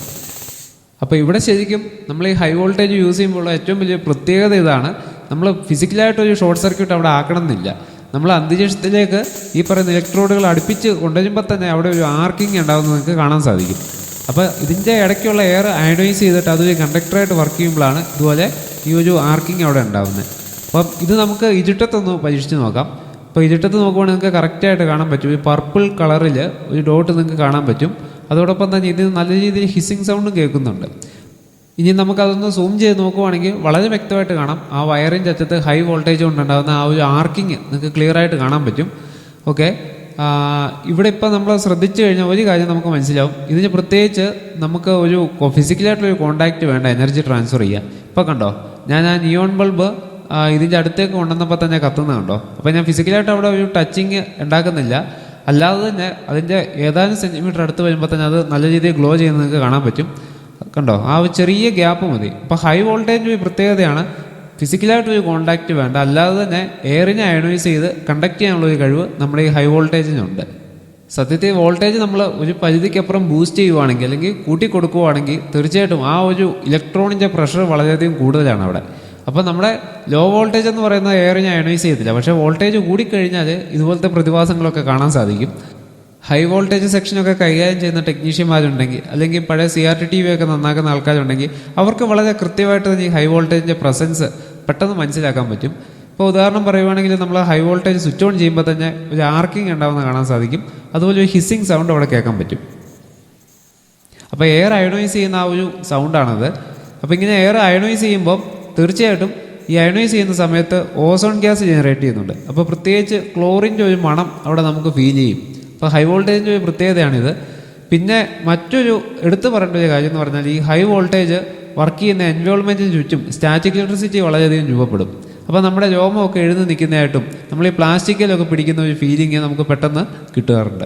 അപ്പോൾ ഇവിടെ ശരിക്കും നമ്മൾ ഈ ഹൈ വോൾട്ടേജ് യൂസ് ചെയ്യുമ്പോഴുള്ള ഏറ്റവും വലിയ പ്രത്യേകത ഇതാണ്. നമ്മൾ ഫിസിക്കലായിട്ട് ഒരു ഷോർട്ട് സർക്യൂട്ട് അവിടെ ആക്കണമെന്നില്ല. നമ്മൾ അന്തരീക്ഷത്തിലേക്ക് ഈ പറയുന്ന ഇലക്ട്രോഡുകൾ അടുപ്പിച്ച് കൊണ്ടുവരുമ്പോൾ തന്നെ അവിടെ ഒരു ആർക്കിംഗ് ഉണ്ടാകുന്നത് നിങ്ങൾക്ക് കാണാൻ സാധിക്കും. അപ്പോൾ ഇതിന്റെ ഇടയ്ക്കുള്ള എയർ അയണൈസ് ചെയ്തിട്ട് അതൊരു കണ്ടക്ടറായിട്ട് വർക്ക് ചെയ്യുമ്പോഴാണ് ഇതുപോലെ ഈ ഒരു ആർക്കിംഗ് അവിടെ ഉണ്ടാകുന്നത് അപ്പം ഇത് നമുക്ക് ഇരുട്ടത്തൊന്ന് പരീക്ഷിച്ച് നോക്കാം. അപ്പോൾ ഇരുട്ടത്ത് നോക്കുവാണെങ്കിൽ നിങ്ങൾക്ക് കറക്റ്റായിട്ട് കാണാൻ പറ്റും. ഈ പർപ്പിൾ കളറിൽ ഒരു ഡോട്ട് നിങ്ങൾക്ക് കാണാൻ പറ്റും. അതോടൊപ്പം തന്നെ ഇത് നല്ല രീതിയിൽ ഹിസ്സിങ് സൗണ്ടും കേൾക്കുന്നുണ്ട്. ഇനി നമുക്കതൊന്ന് സൂം ചെയ്ത് നോക്കുവാണെങ്കിൽ വളരെ വ്യക്തമായിട്ട് കാണാം. ആ വയറിന്റെ അറ്റത്ത് ഹൈ വോൾട്ടേജ് കൊണ്ടുണ്ടാകുന്ന ആ ഒരു ആർക്കിങ് നിങ്ങൾക്ക് ക്ലിയർ ആയിട്ട് കാണാൻ പറ്റും. ഓക്കെ ഇവിടെ ഇപ്പം നമ്മൾ ശ്രദ്ധിച്ചു കഴിഞ്ഞാൽ ഒരു കാര്യം നമുക്ക് മനസ്സിലാവും. ഇതിന് പ്രത്യേകിച്ച് നമുക്ക് ഒരു ഫിസിക്കലായിട്ടുള്ള ഒരു കോണ്ടാക്റ്റ് വേണ്ട എനർജി ട്രാൻസ്ഫർ ചെയ്യാൻ. ഇപ്പം കണ്ടോ ഞാൻ ആ നിയോൺ ബൾബ് ഇതിന്റെ അടുത്തേക്ക് കൊണ്ടുവന്നപ്പോൾ തന്നെ കത്തുന്നത് കണ്ടോ? അപ്പോൾ ഞാൻ ഫിസിക്കലായിട്ട് അവിടെ ഒരു ടച്ചിങ് ഉണ്ടാക്കുന്നില്ല. അല്ലാതെ തന്നെ അതിന്റെ ഏതാനും സെന്റിമീറ്റർ അടുത്ത് വരുമ്പോൾ തന്നെ അത് നല്ല രീതിയിൽ ഗ്ലോ ചെയ്യുന്നത് നിങ്ങൾക്ക് കാണാൻ പറ്റും. കണ്ടോ ആ ചെറിയ ഗ്യാപ്പ് മതി. അപ്പോൾ ഹൈ വോൾട്ടേജ് പ്രത്യേകതയാണ് ഫിസിക്കലായിട്ട് ഒരു കോണ്ടാക്റ്റ് വേണ്ട. അല്ലാതെ തന്നെ എയറിനെ അയണൈസ് ചെയ്ത് കണ്ടക്ട് ചെയ്യാനുള്ള ഒരു കഴിവ് നമ്മുടെ ഈ ഹൈ വോൾട്ടേജിനുണ്ട് സത്യത്തിൽ വോൾട്ടേജ് നമ്മൾ ഒരു പരിധിക്കപ്പുറം ബൂസ്റ്റ് ചെയ്യുവാണെങ്കിൽ അല്ലെങ്കിൽ കൂട്ടി കൊടുക്കുവാണെങ്കിൽ തീർച്ചയായിട്ടും ആ ഒരു ഇലക്ട്രോണിന്റെ പ്രഷർ വളരെയധികം കൂടുതലാണ് അവിടെ. അപ്പോൾ നമ്മുടെ ലോ വോൾട്ടേജ് എന്ന് പറയുന്ന എയറിനെ അയണൈസ് ചെയ്യത്തില്ല. പക്ഷേ വോൾട്ടേജ് കൂടിക്കഴിഞ്ഞാൽ ഇതുപോലത്തെ പ്രതിഭാസങ്ങളൊക്കെ കാണാൻ സാധിക്കും. ഹൈ വോൾട്ടേജ് സെക്ഷനൊക്കെ കൈകാര്യം ചെയ്യുന്ന ടെക്നീഷ്യന്മാരുണ്ടെങ്കിൽ അല്ലെങ്കിൽ പഴയ C R T T V ഒക്കെ നന്നാക്കുന്ന ആൾക്കാരുണ്ടെങ്കിൽ അവർക്ക് വളരെ കൃത്യമായിട്ട് തന്നെ ഈ ഹൈ വോൾട്ടേജിന്റെ പ്രസൻസ് പെട്ടെന്ന് മനസ്സിലാക്കാൻ പറ്റും. ഇപ്പോൾ ഉദാഹരണം പറയുവാണെങ്കിൽ നമ്മൾ ഹൈ വോൾട്ടേജ് സ്വിച്ച് ഓൺ ചെയ്യുമ്പോൾ തന്നെ ഒരു ആർക്കിംഗ് ഉണ്ടാവുന്ന കാണാൻ സാധിക്കും. അതുപോലെ ഒരു ഹിസ്സിങ് സൗണ്ട് അവിടെ കേൾക്കാൻ പറ്റും. അപ്പോൾ എയർ അയണൈസ് ചെയ്യുന്ന ആ ഒരു സൗണ്ടാണത് അപ്പോൾ ഇങ്ങനെ എയർ അയണൈസ് ചെയ്യുമ്പോൾ തീർച്ചയായിട്ടും ഈ അയണൈസ് ചെയ്യുന്ന സമയത്ത് ഓസോൺ ഗ്യാസ് ജനറേറ്റ് ചെയ്യുന്നുണ്ട്. അപ്പോൾ പ്രത്യേകിച്ച് ക്ലോറിന്റെ ഒരു മണം അവിടെ നമുക്ക് ഫീൽ ചെയ്യും. അപ്പോൾ ഹൈ വോൾട്ടേജിന്റെ ഒരു പ്രത്യേകതയാണിത്. പിന്നെ മറ്റൊരു എടുത്തു പറയേണ്ട ഒരു കാര്യം എന്ന് പറഞ്ഞാൽ ഈ ഹൈ വോൾട്ടേജ് വർക്ക് ചെയ്യുന്ന എൻവയോൺമെന്റിന് ചുറ്റും സ്റ്റാറ്റിക് ഇലക്ട്രിസിറ്റി വളരെയധികം രൂപപ്പെടും. അപ്പോൾ നമ്മുടെ രോമമൊക്കെ എഴുന്ന് നിൽക്കുന്നതായിട്ടും നമ്മൾ ഈ പ്ലാസ്റ്റിക്കിലൊക്കെ പിടിക്കുന്ന ഒരു ഫീലിംഗ് നമുക്ക് പെട്ടെന്ന് കിട്ടാറുണ്ട്.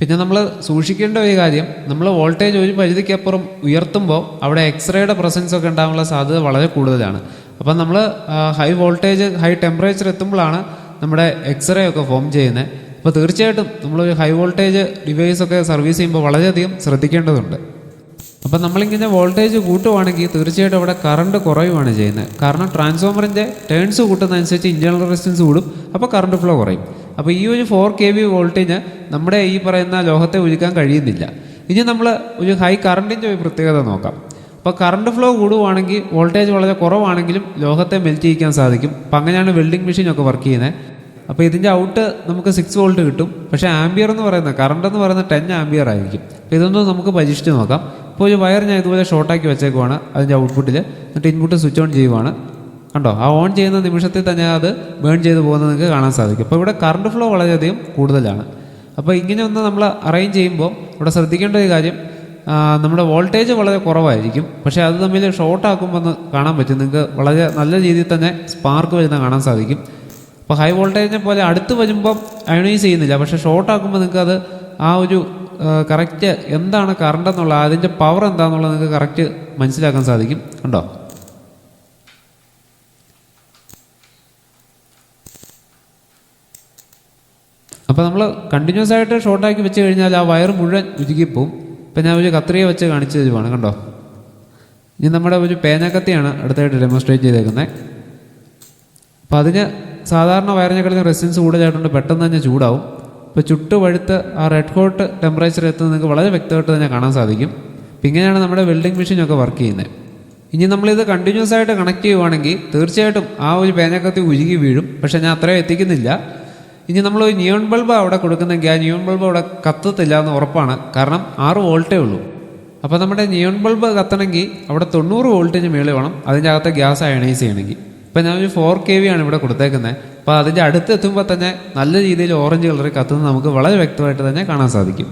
പിന്നെ നമ്മൾ സൂക്ഷിക്കേണ്ട ഒരു കാര്യം നമ്മൾ വോൾട്ടേജ് ഒരു പരിധിക്കപ്പുറം ഉയർത്തുമ്പോൾ അവിടെ എക്സ്റേയുടെ പ്രസൻസ് ഒക്കെ ഉണ്ടാകാനുള്ള സാധ്യത വളരെ കൂടുതലാണ്. അപ്പം നമ്മൾ ഹൈ വോൾട്ടേജ് ഹൈ ടെമ്പറേച്ചർ എത്തുമ്പോഴാണ് നമ്മുടെ എക്സ്റേ ഒക്കെ ഫോം ചെയ്യുന്നത്. അപ്പോൾ തീർച്ചയായിട്ടും നമ്മളൊരു ഹൈ വോൾട്ടേജ് ഡിവൈസ് ഒക്കെ സർവീസ് ചെയ്യുമ്പോൾ വളരെയധികം ശ്രദ്ധിക്കേണ്ടതുണ്ട്. അപ്പം നമ്മളിങ്ങനെ വോൾട്ടേജ് കൂട്ടുവാണെങ്കിൽ തീർച്ചയായിട്ടും അവിടെ കറണ്ട് കുറയുവാണ് ചെയ്യുന്നത്. കാരണം ട്രാൻസ്ഫോമറിന്റെ ടേൺസ് കൂട്ടുന്നതനുസരിച്ച് ഇന്റേണൽ റെസിസ്റ്റൻസ് കൂടും അപ്പോൾ കറണ്ട് ഫ്ലോ കുറയും. അപ്പോൾ ഈ ഒരു ഫോർ കെ വി വോൾട്ടേജ് നമ്മുടെ ഈ പറയുന്ന ലോഹത്തെ ഒഴുക്കാൻ കഴിയുന്നില്ല. ഇനി നമ്മൾ ഒരു ഹൈ കറണ്ടിന്റെ ഒരു പ്രത്യേകത നോക്കാം. അപ്പോൾ കറണ്ട് ഫ്ലോ കൂടുവാണെങ്കിൽ വോൾട്ടേജ് വളരെ കുറവാണെങ്കിലും ലോഹത്തെ മെൽറ്റ് ചെയ്യിക്കാൻ സാധിക്കും. അപ്പം അങ്ങനെയാണ് വെൽഡിംഗ് മെഷീൻ ഒക്കെ വർക്ക് ചെയ്യുന്നത് അപ്പോൾ ഇതിന്റെ ഔട്ട് നമുക്ക് സിക്സ് വോൾട്ട് കിട്ടും. പക്ഷേ ആംബിയർ എന്ന് പറയുന്നത് കറണ്ട് എന്ന് പറയുന്നത് ടെൻ ആംബിയർ ആയിരിക്കും. അപ്പോൾ ഇതൊന്നും നമുക്ക് പരീക്ഷിച്ച് നോക്കാം. ഇപ്പോൾ ഒരു വയർ ഞാൻ ഇതുപോലെ ഷോർട്ടാക്കി വെച്ചേക്കുവാണ്. അതിന്റെ ഔട്ട്പുട്ടിൽ എന്നിട്ട് ഇൻപുട്ട് സ്വിച്ച് ഓൺ ചെയ്യുവാണ്. കണ്ടോ? ആ ഓൺ ചെയ്യുന്ന നിമിഷത്തിൽ തന്നെ അത് ബേൺ ചെയ്ത് പോകുന്നത് നിങ്ങൾക്ക് കാണാൻ സാധിക്കും. അപ്പോൾ ഇവിടെ കറണ്ട് ഫ്ലോ വളരെയധികം കൂടുതലാണ്. അപ്പോൾ ഇങ്ങനെ ഒന്ന് നമ്മൾ അറേഞ്ച് ചെയ്യുമ്പോൾ ഇവിടെ ശ്രദ്ധിക്കേണ്ട ഒരു കാര്യം നമ്മുടെ വോൾട്ടേജ് വളരെ കുറവായിരിക്കും. പക്ഷേ അത് തമ്മിൽ ഷോർട്ട് ആക്കുമ്പോൾ കാണാൻ പറ്റും. നിങ്ങൾക്ക് വളരെ നല്ല രീതിയിൽ തന്നെ സ്പാർക്ക് വരുന്ന കാണാൻ സാധിക്കും. അപ്പോൾ ഹൈ വോൾട്ടേജിനെ പോലെ അടുത്ത് വരുമ്പം അയണൈസ് ചെയ്യുന്നില്ല. പക്ഷേ ഷോർട്ട് ആക്കുമ്പോൾ നിങ്ങൾക്ക് അത് ആ ഒരു കറക്റ്റ് എന്താണ് കറണ്ട് എന്നുള്ള അതിന്റെ പവർ എന്താണെന്നുള്ളത് നിങ്ങൾക്ക് കറക്റ്റ് മനസ്സിലാക്കാൻ സാധിക്കും. ഉണ്ടോ അപ്പോൾ നമ്മൾ കണ്ടിന്യൂസ് ആയിട്ട് ഷോർട്ടാക്കി വെച്ച് കഴിഞ്ഞാൽ ആ വയർ മുഴുവൻ ഉരുകിപ്പോവും. ഇപ്പം ഞാൻ ഒരു കത്രിയെ വെച്ച് കാണിച്ചു തരുവാണ് കണ്ടോ? ഇനി നമ്മുടെ ഒരു പേനക്കത്തിയാണ് അടുത്തായിട്ട് ഡെമോൺസ്ട്രേറ്റ് ചെയ്തേക്കുന്നത്. അപ്പോൾ അതിന് സാധാരണ വയറിനെക്കാളും റെസിസ്റ്റൻസ് കൂടുതലായിട്ടുണ്ട് പെട്ടെന്ന് തന്നെ ചൂടാവും. ഇപ്പോൾ ചുട്ട് പഴുത്ത് ആ റെഡ് ഹോട്ട് ടെമ്പറേച്ചർ എത്തുന്നത് നിങ്ങൾക്ക് വളരെ വ്യക്തമായിട്ട് തന്നെ കാണാൻ സാധിക്കും. അപ്പം ഇങ്ങനെയാണ് നമ്മുടെ വെൽഡിംഗ് മെഷീനൊക്കെ വർക്ക് ചെയ്യുന്നത്. ഇനി നമ്മളിത് കണ്ടിന്യൂസ് ആയിട്ട് കണക്ട് ചെയ്യുവാണെങ്കിൽ തീർച്ചയായിട്ടും ആ ഒരു പേനക്കത്തി ഉരുകി വീഴും. പക്ഷേ ഞാൻ അത്രയും എത്തിക്കുന്നില്ല. ഇനി നമ്മൾ ഒരു നിയോൺ ബൾബ് അവിടെ കൊടുക്കുന്നെങ്കിൽ ആ നിയോൺ ബൾബ് അവിടെ കത്തത്തില്ല എന്ന് ഉറപ്പാണ്. കാരണം ആറ് വോൾട്ടേ ഉള്ളൂ. അപ്പോൾ നമ്മുടെ നിയോൺ ബൾബ് കത്തണമെങ്കിൽ അവിടെ തൊണ്ണൂറ് വോൾട്ടിന് മേളിൽ വേണം. അതിന്റെ അകത്ത് ഗ്യാസ് അയണൈസ് ചെയ്യണമെങ്കിൽ. ഇപ്പം ഞാനൊരു ഫോർ കെ വി ആണ് ഇവിടെ കൊടുത്തേക്കുന്നത്. അപ്പോൾ അതിന്റെ അടുത്ത് എത്തുമ്പോൾ തന്നെ നല്ല രീതിയിൽ ഓറഞ്ച് കളറിൽ കത്തുന്നത് നമുക്ക് വളരെ വ്യക്തമായിട്ട് തന്നെ കാണാൻ സാധിക്കും.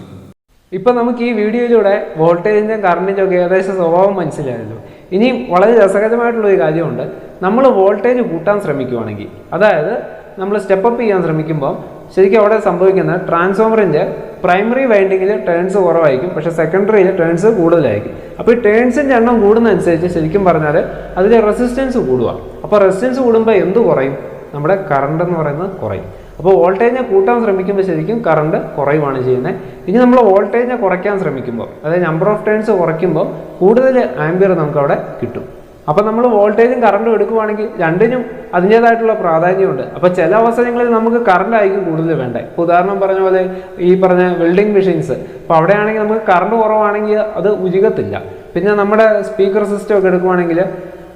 ഇപ്പൊ നമുക്ക് ഈ വീഡിയോയിലൂടെ വോൾട്ടേജിന്റെയും കറണ്ടിന്റെയും ഒക്കെ ഏകദേശം സ്വഭാവം മനസ്സിലായല്ലോ. ഇനി വളരെ രസകരമായിട്ടുള്ള ഒരു കാര്യമുണ്ട്. നമ്മൾ വോൾട്ടേജ് കൂട്ടാൻ ശ്രമിക്കുവാണെങ്കിൽ അതായത് നമ്മൾ സ്റ്റെപ്പ് ചെയ്യാൻ ശ്രമിക്കുമ്പോൾ ശരിക്കും അവിടെ സംഭവിക്കുന്നത് ട്രാൻസ്ഫോമറിന്റെ പ്രൈമറി വൈൻഡിങ്ങിൽ ടേൺസ് കുറവായിരിക്കും പക്ഷേ സെക്കൻഡറിയിൽ ടേൺസ് കൂടുതലായിരിക്കും. അപ്പോൾ ഈ ടേൺസിന്റെ എണ്ണം കൂടുന്നതനുസരിച്ച് ശരിക്കും പറഞ്ഞാൽ അതിലെ റെസിസ്റ്റൻസ് കൂടുക അപ്പോൾ റെസിസ്റ്റൻസ് കൂടുമ്പോൾ എന്ത് കുറയും? നമ്മുടെ കറണ്ട് എന്ന് പറയുന്നത് കുറയും. അപ്പോൾ വോൾട്ടേജിനെ കൂട്ടാൻ ശ്രമിക്കുമ്പോൾ ശരിക്കും കറണ്ട് കുറയുവാണ് ചെയ്യുന്നത്. ഇനി നമ്മൾ വോൾട്ടേജിനെ കുറയ്ക്കാൻ ശ്രമിക്കുമ്പോൾ അതായത് നമ്പർ ഓഫ് ടേൺസ് കുറയ്ക്കുമ്പോൾ കൂടുതൽ ആംബിയർ നമുക്ക് അവിടെ കിട്ടും. അപ്പോൾ നമ്മൾ വോൾട്ടേജും കറണ്ടും എടുക്കുവാണെങ്കിൽ രണ്ടിനും അതിന്റേതായിട്ടുള്ള പ്രാധാന്യമുണ്ട്. അപ്പോൾ ചില അവസരങ്ങളിൽ നമുക്ക് കറണ്ട് ആയിരിക്കും കൂടുതൽ വേണ്ടേ ഇപ്പോൾ ഉദാഹരണം പറഞ്ഞ പോലെ ഈ പറഞ്ഞ വെൽഡിംഗ് മെഷീൻസ് അപ്പോൾ അവിടെയാണെങ്കിൽ നമുക്ക് കറണ്ട് കുറവാണെങ്കിൽ അത് ഉചിതത്തില്ല പിന്നെ നമ്മുടെ സ്പീക്കർ സിസ്റ്റം ഒക്കെ എടുക്കുവാണെങ്കിൽ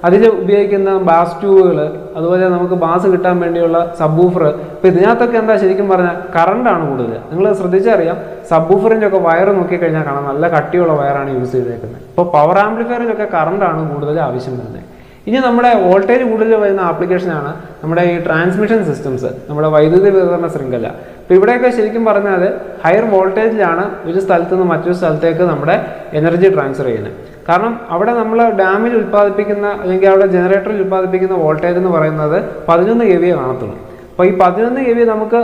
അതിൽ ഉപയോഗിക്കുന്ന ബാസ് ട്യൂബുകൾ അതുപോലെ നമുക്ക് ബാസ് കിട്ടാൻ വേണ്ടിയുള്ള സബ്ബൂഫർ ഇപ്പോൾ ഇതിനകത്തൊക്കെ എന്താ ശരിക്കും പറഞ്ഞാൽ കറണ്ടാണ് കൂടുതൽ. നിങ്ങൾ ശ്രദ്ധിച്ചറിയാം സബ്ബൂഫറിന്റെ ഒക്കെ വയർ നോക്കിക്കഴിഞ്ഞാൽ കാണാം നല്ല കട്ടിയുള്ള വയറാണ് യൂസ് ചെയ്തേക്കുന്നത്. ഇപ്പോൾ പവർ ആംപ്ലിഫയറിലൊക്കെ കറണ്ടാണ് കൂടുതൽ ആവശ്യം വരുന്നത്. ഇനി നമ്മുടെ വോൾട്ടേജ് കൂടുതൽ വരുന്ന ആപ്ലിക്കേഷനാണ് നമ്മുടെ ഈ ട്രാൻസ്മിഷൻ സിസ്റ്റംസ് നമ്മുടെ വൈദ്യുതി വിതരണ ശൃംഖല. അപ്പോൾ ഇവിടെയൊക്കെ ശരിക്കും പറഞ്ഞാൽ ഹയർ വോൾട്ടേജിലാണ് ഒരു സ്ഥലത്ത് നിന്ന് മറ്റൊരു സ്ഥലത്തേക്ക് നമ്മുടെ എനർജി ട്രാൻസ്ഫർ ചെയ്യുന്നത്. കാരണം അവിടെ നമ്മൾ ഡാമിൽ ഉൽപ്പാദിപ്പിക്കുന്ന അല്ലെങ്കിൽ അവിടെ ജനറേറ്ററിൽ ഉൽപ്പാദിപ്പിക്കുന്ന വോൾട്ടേജ് എന്ന് പറയുന്നത് പതിനൊന്ന് കെ വിയെ കാണത്തുള്ളൂ. അപ്പോൾ ഈ പതിനൊന്ന് കെ വി നമുക്ക്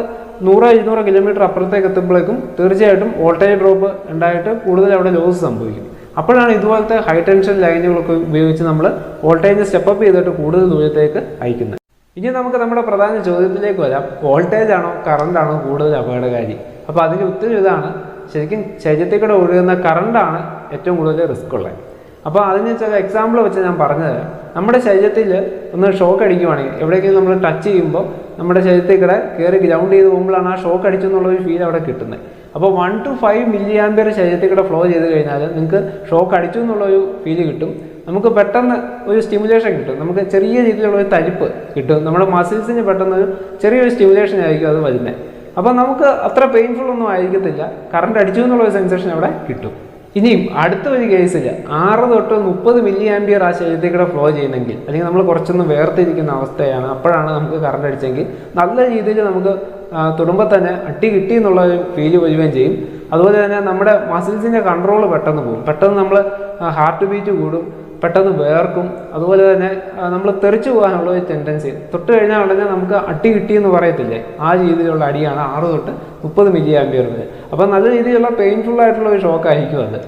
നൂറ് ഇരുന്നൂറ് കിലോമീറ്റർ അപ്പുറത്തേക്ക് എത്തുമ്പോഴേക്കും തീർച്ചയായിട്ടും വോൾട്ടേജ് ഡ്രോപ്പ് ഉണ്ടായിട്ട് കൂടുതൽ അവിടെ ലോസ് സംഭവിക്കും. അപ്പോഴാണ് ഇതുപോലത്തെ ഹൈ ടെൻഷൻ ലൈനുകളൊക്കെ ഉപയോഗിച്ച് നമ്മൾ വോൾട്ടേജ് സ്റ്റെപ്പ് ചെയ്തിട്ട് കൂടുതൽ ദൂരത്തേക്ക് അയക്കുന്നത്. ഇനി നമുക്ക് നമ്മുടെ പ്രധാന ചോദ്യത്തിലേക്ക് വരാം. വോൾട്ടേജ് ആണോ കറണ്ട് ആണോ കൂടുതൽ അപകടകാരി? അപ്പോൾ അതിന്റെ ഉത്തരം ഇതാണ് ശരിക്കും ശരീരത്തിൽ കൂടെ ഒഴുകുന്ന കറണ്ടാണ് ഏറ്റവും കൂടുതൽ റിസ്ക് ഉള്ളത്. അപ്പോൾ അതിന് ചില എക്സാമ്പിൾ വെച്ച് ഞാൻ പറഞ്ഞു നമ്മുടെ ശരീരത്തിൽ ഒന്ന് ഷോക്ക് അടിക്കുവാണെങ്കിൽ എവിടെയെങ്കിലും നമ്മൾ ടച്ച് ചെയ്യുമ്പോൾ നമ്മുടെ ശരീരത്തിൽ കൂടെ കയറി ഗ്രൗണ്ട് ചെയ്ത് പോകുമ്പോഴാണ് ആ ഷോക്ക് അടിച്ചു എന്നുള്ളൊരു ഫീൽ അവിടെ കിട്ടുന്നത്. അപ്പോൾ one two five milli ampere ശരീരത്തിൽ കൂടെ ഫ്ലോ ചെയ്ത് കഴിഞ്ഞാൽ നിങ്ങൾക്ക് ഷോക്ക് അടിച്ചു എന്നുള്ളൊരു ഫീൽ കിട്ടും. നമുക്ക് പെട്ടെന്ന് ഒരു സ്റ്റിമുലേഷൻ കിട്ടും. നമുക്ക് ചെറിയ രീതിയിലുള്ള ഒരു തരിപ്പ് കിട്ടും. നമ്മുടെ മസിൽസിന് പെട്ടെന്ന് ഒരു ചെറിയൊരു സ്റ്റിമുലേഷൻ ആയിരിക്കും അത് വരുന്നത്. അപ്പോൾ നമുക്ക് അത്ര പെയിൻഫുൾ ഒന്നും ആയിരിക്കത്തില്ല. കറണ്ട് അടിച്ചു എന്നുള്ളൊരു സെൻസേഷൻ അവിടെ കിട്ടും. ഇനിയും അടുത്ത ഒരു കേസിൽ ആറ് തൊട്ട് മുപ്പത് മില്ലി ആംബിയർ ആ ശരീരത്തിൽ ഫ്ലോ ചെയ്യുന്നെങ്കിൽ അല്ലെങ്കിൽ നമ്മൾ കുറച്ചൊന്ന് വേർതിരിക്കുന്ന അവസ്ഥയാണ് അപ്പോഴാണ് നമുക്ക് കറണ്ട് അടിച്ചെങ്കിൽ നല്ല രീതിയിൽ നമുക്ക് തുടുമ്പോൾ തന്നെ അട്ടി കിട്ടി എന്നുള്ള ഒരു ഫീൽ വരികയും ചെയ്യും. അതുപോലെ തന്നെ നമ്മുടെ മസിൽസിന്റെ കൺട്രോൾ പെട്ടെന്ന് പോകും. പെട്ടെന്ന് നമ്മൾ ഹാർട്ട് ബീറ്റ് കൂടും. പെട്ടെന്ന് വേർക്കും. അതുപോലെ തന്നെ നമ്മൾ തെറിച്ചു പോകാനുള്ള ഒരു ടെൻഡൻസി തൊട്ട് കഴിഞ്ഞാൽ ഉടനെ നമുക്ക് അടി കിട്ടി എന്ന് പറയത്തില്ലേ? ആ രീതിയിലുള്ള അടിയാണ് ആറ് തൊട്ട് മുപ്പത് മില്ലി ആംബിയർ വരെ. അപ്പോൾ നല്ല രീതിയിലുള്ള പെയിൻഫുൾ ആയിട്ടുള്ള ഒരു ഷോക്ക് ആയിരിക്കും അത്.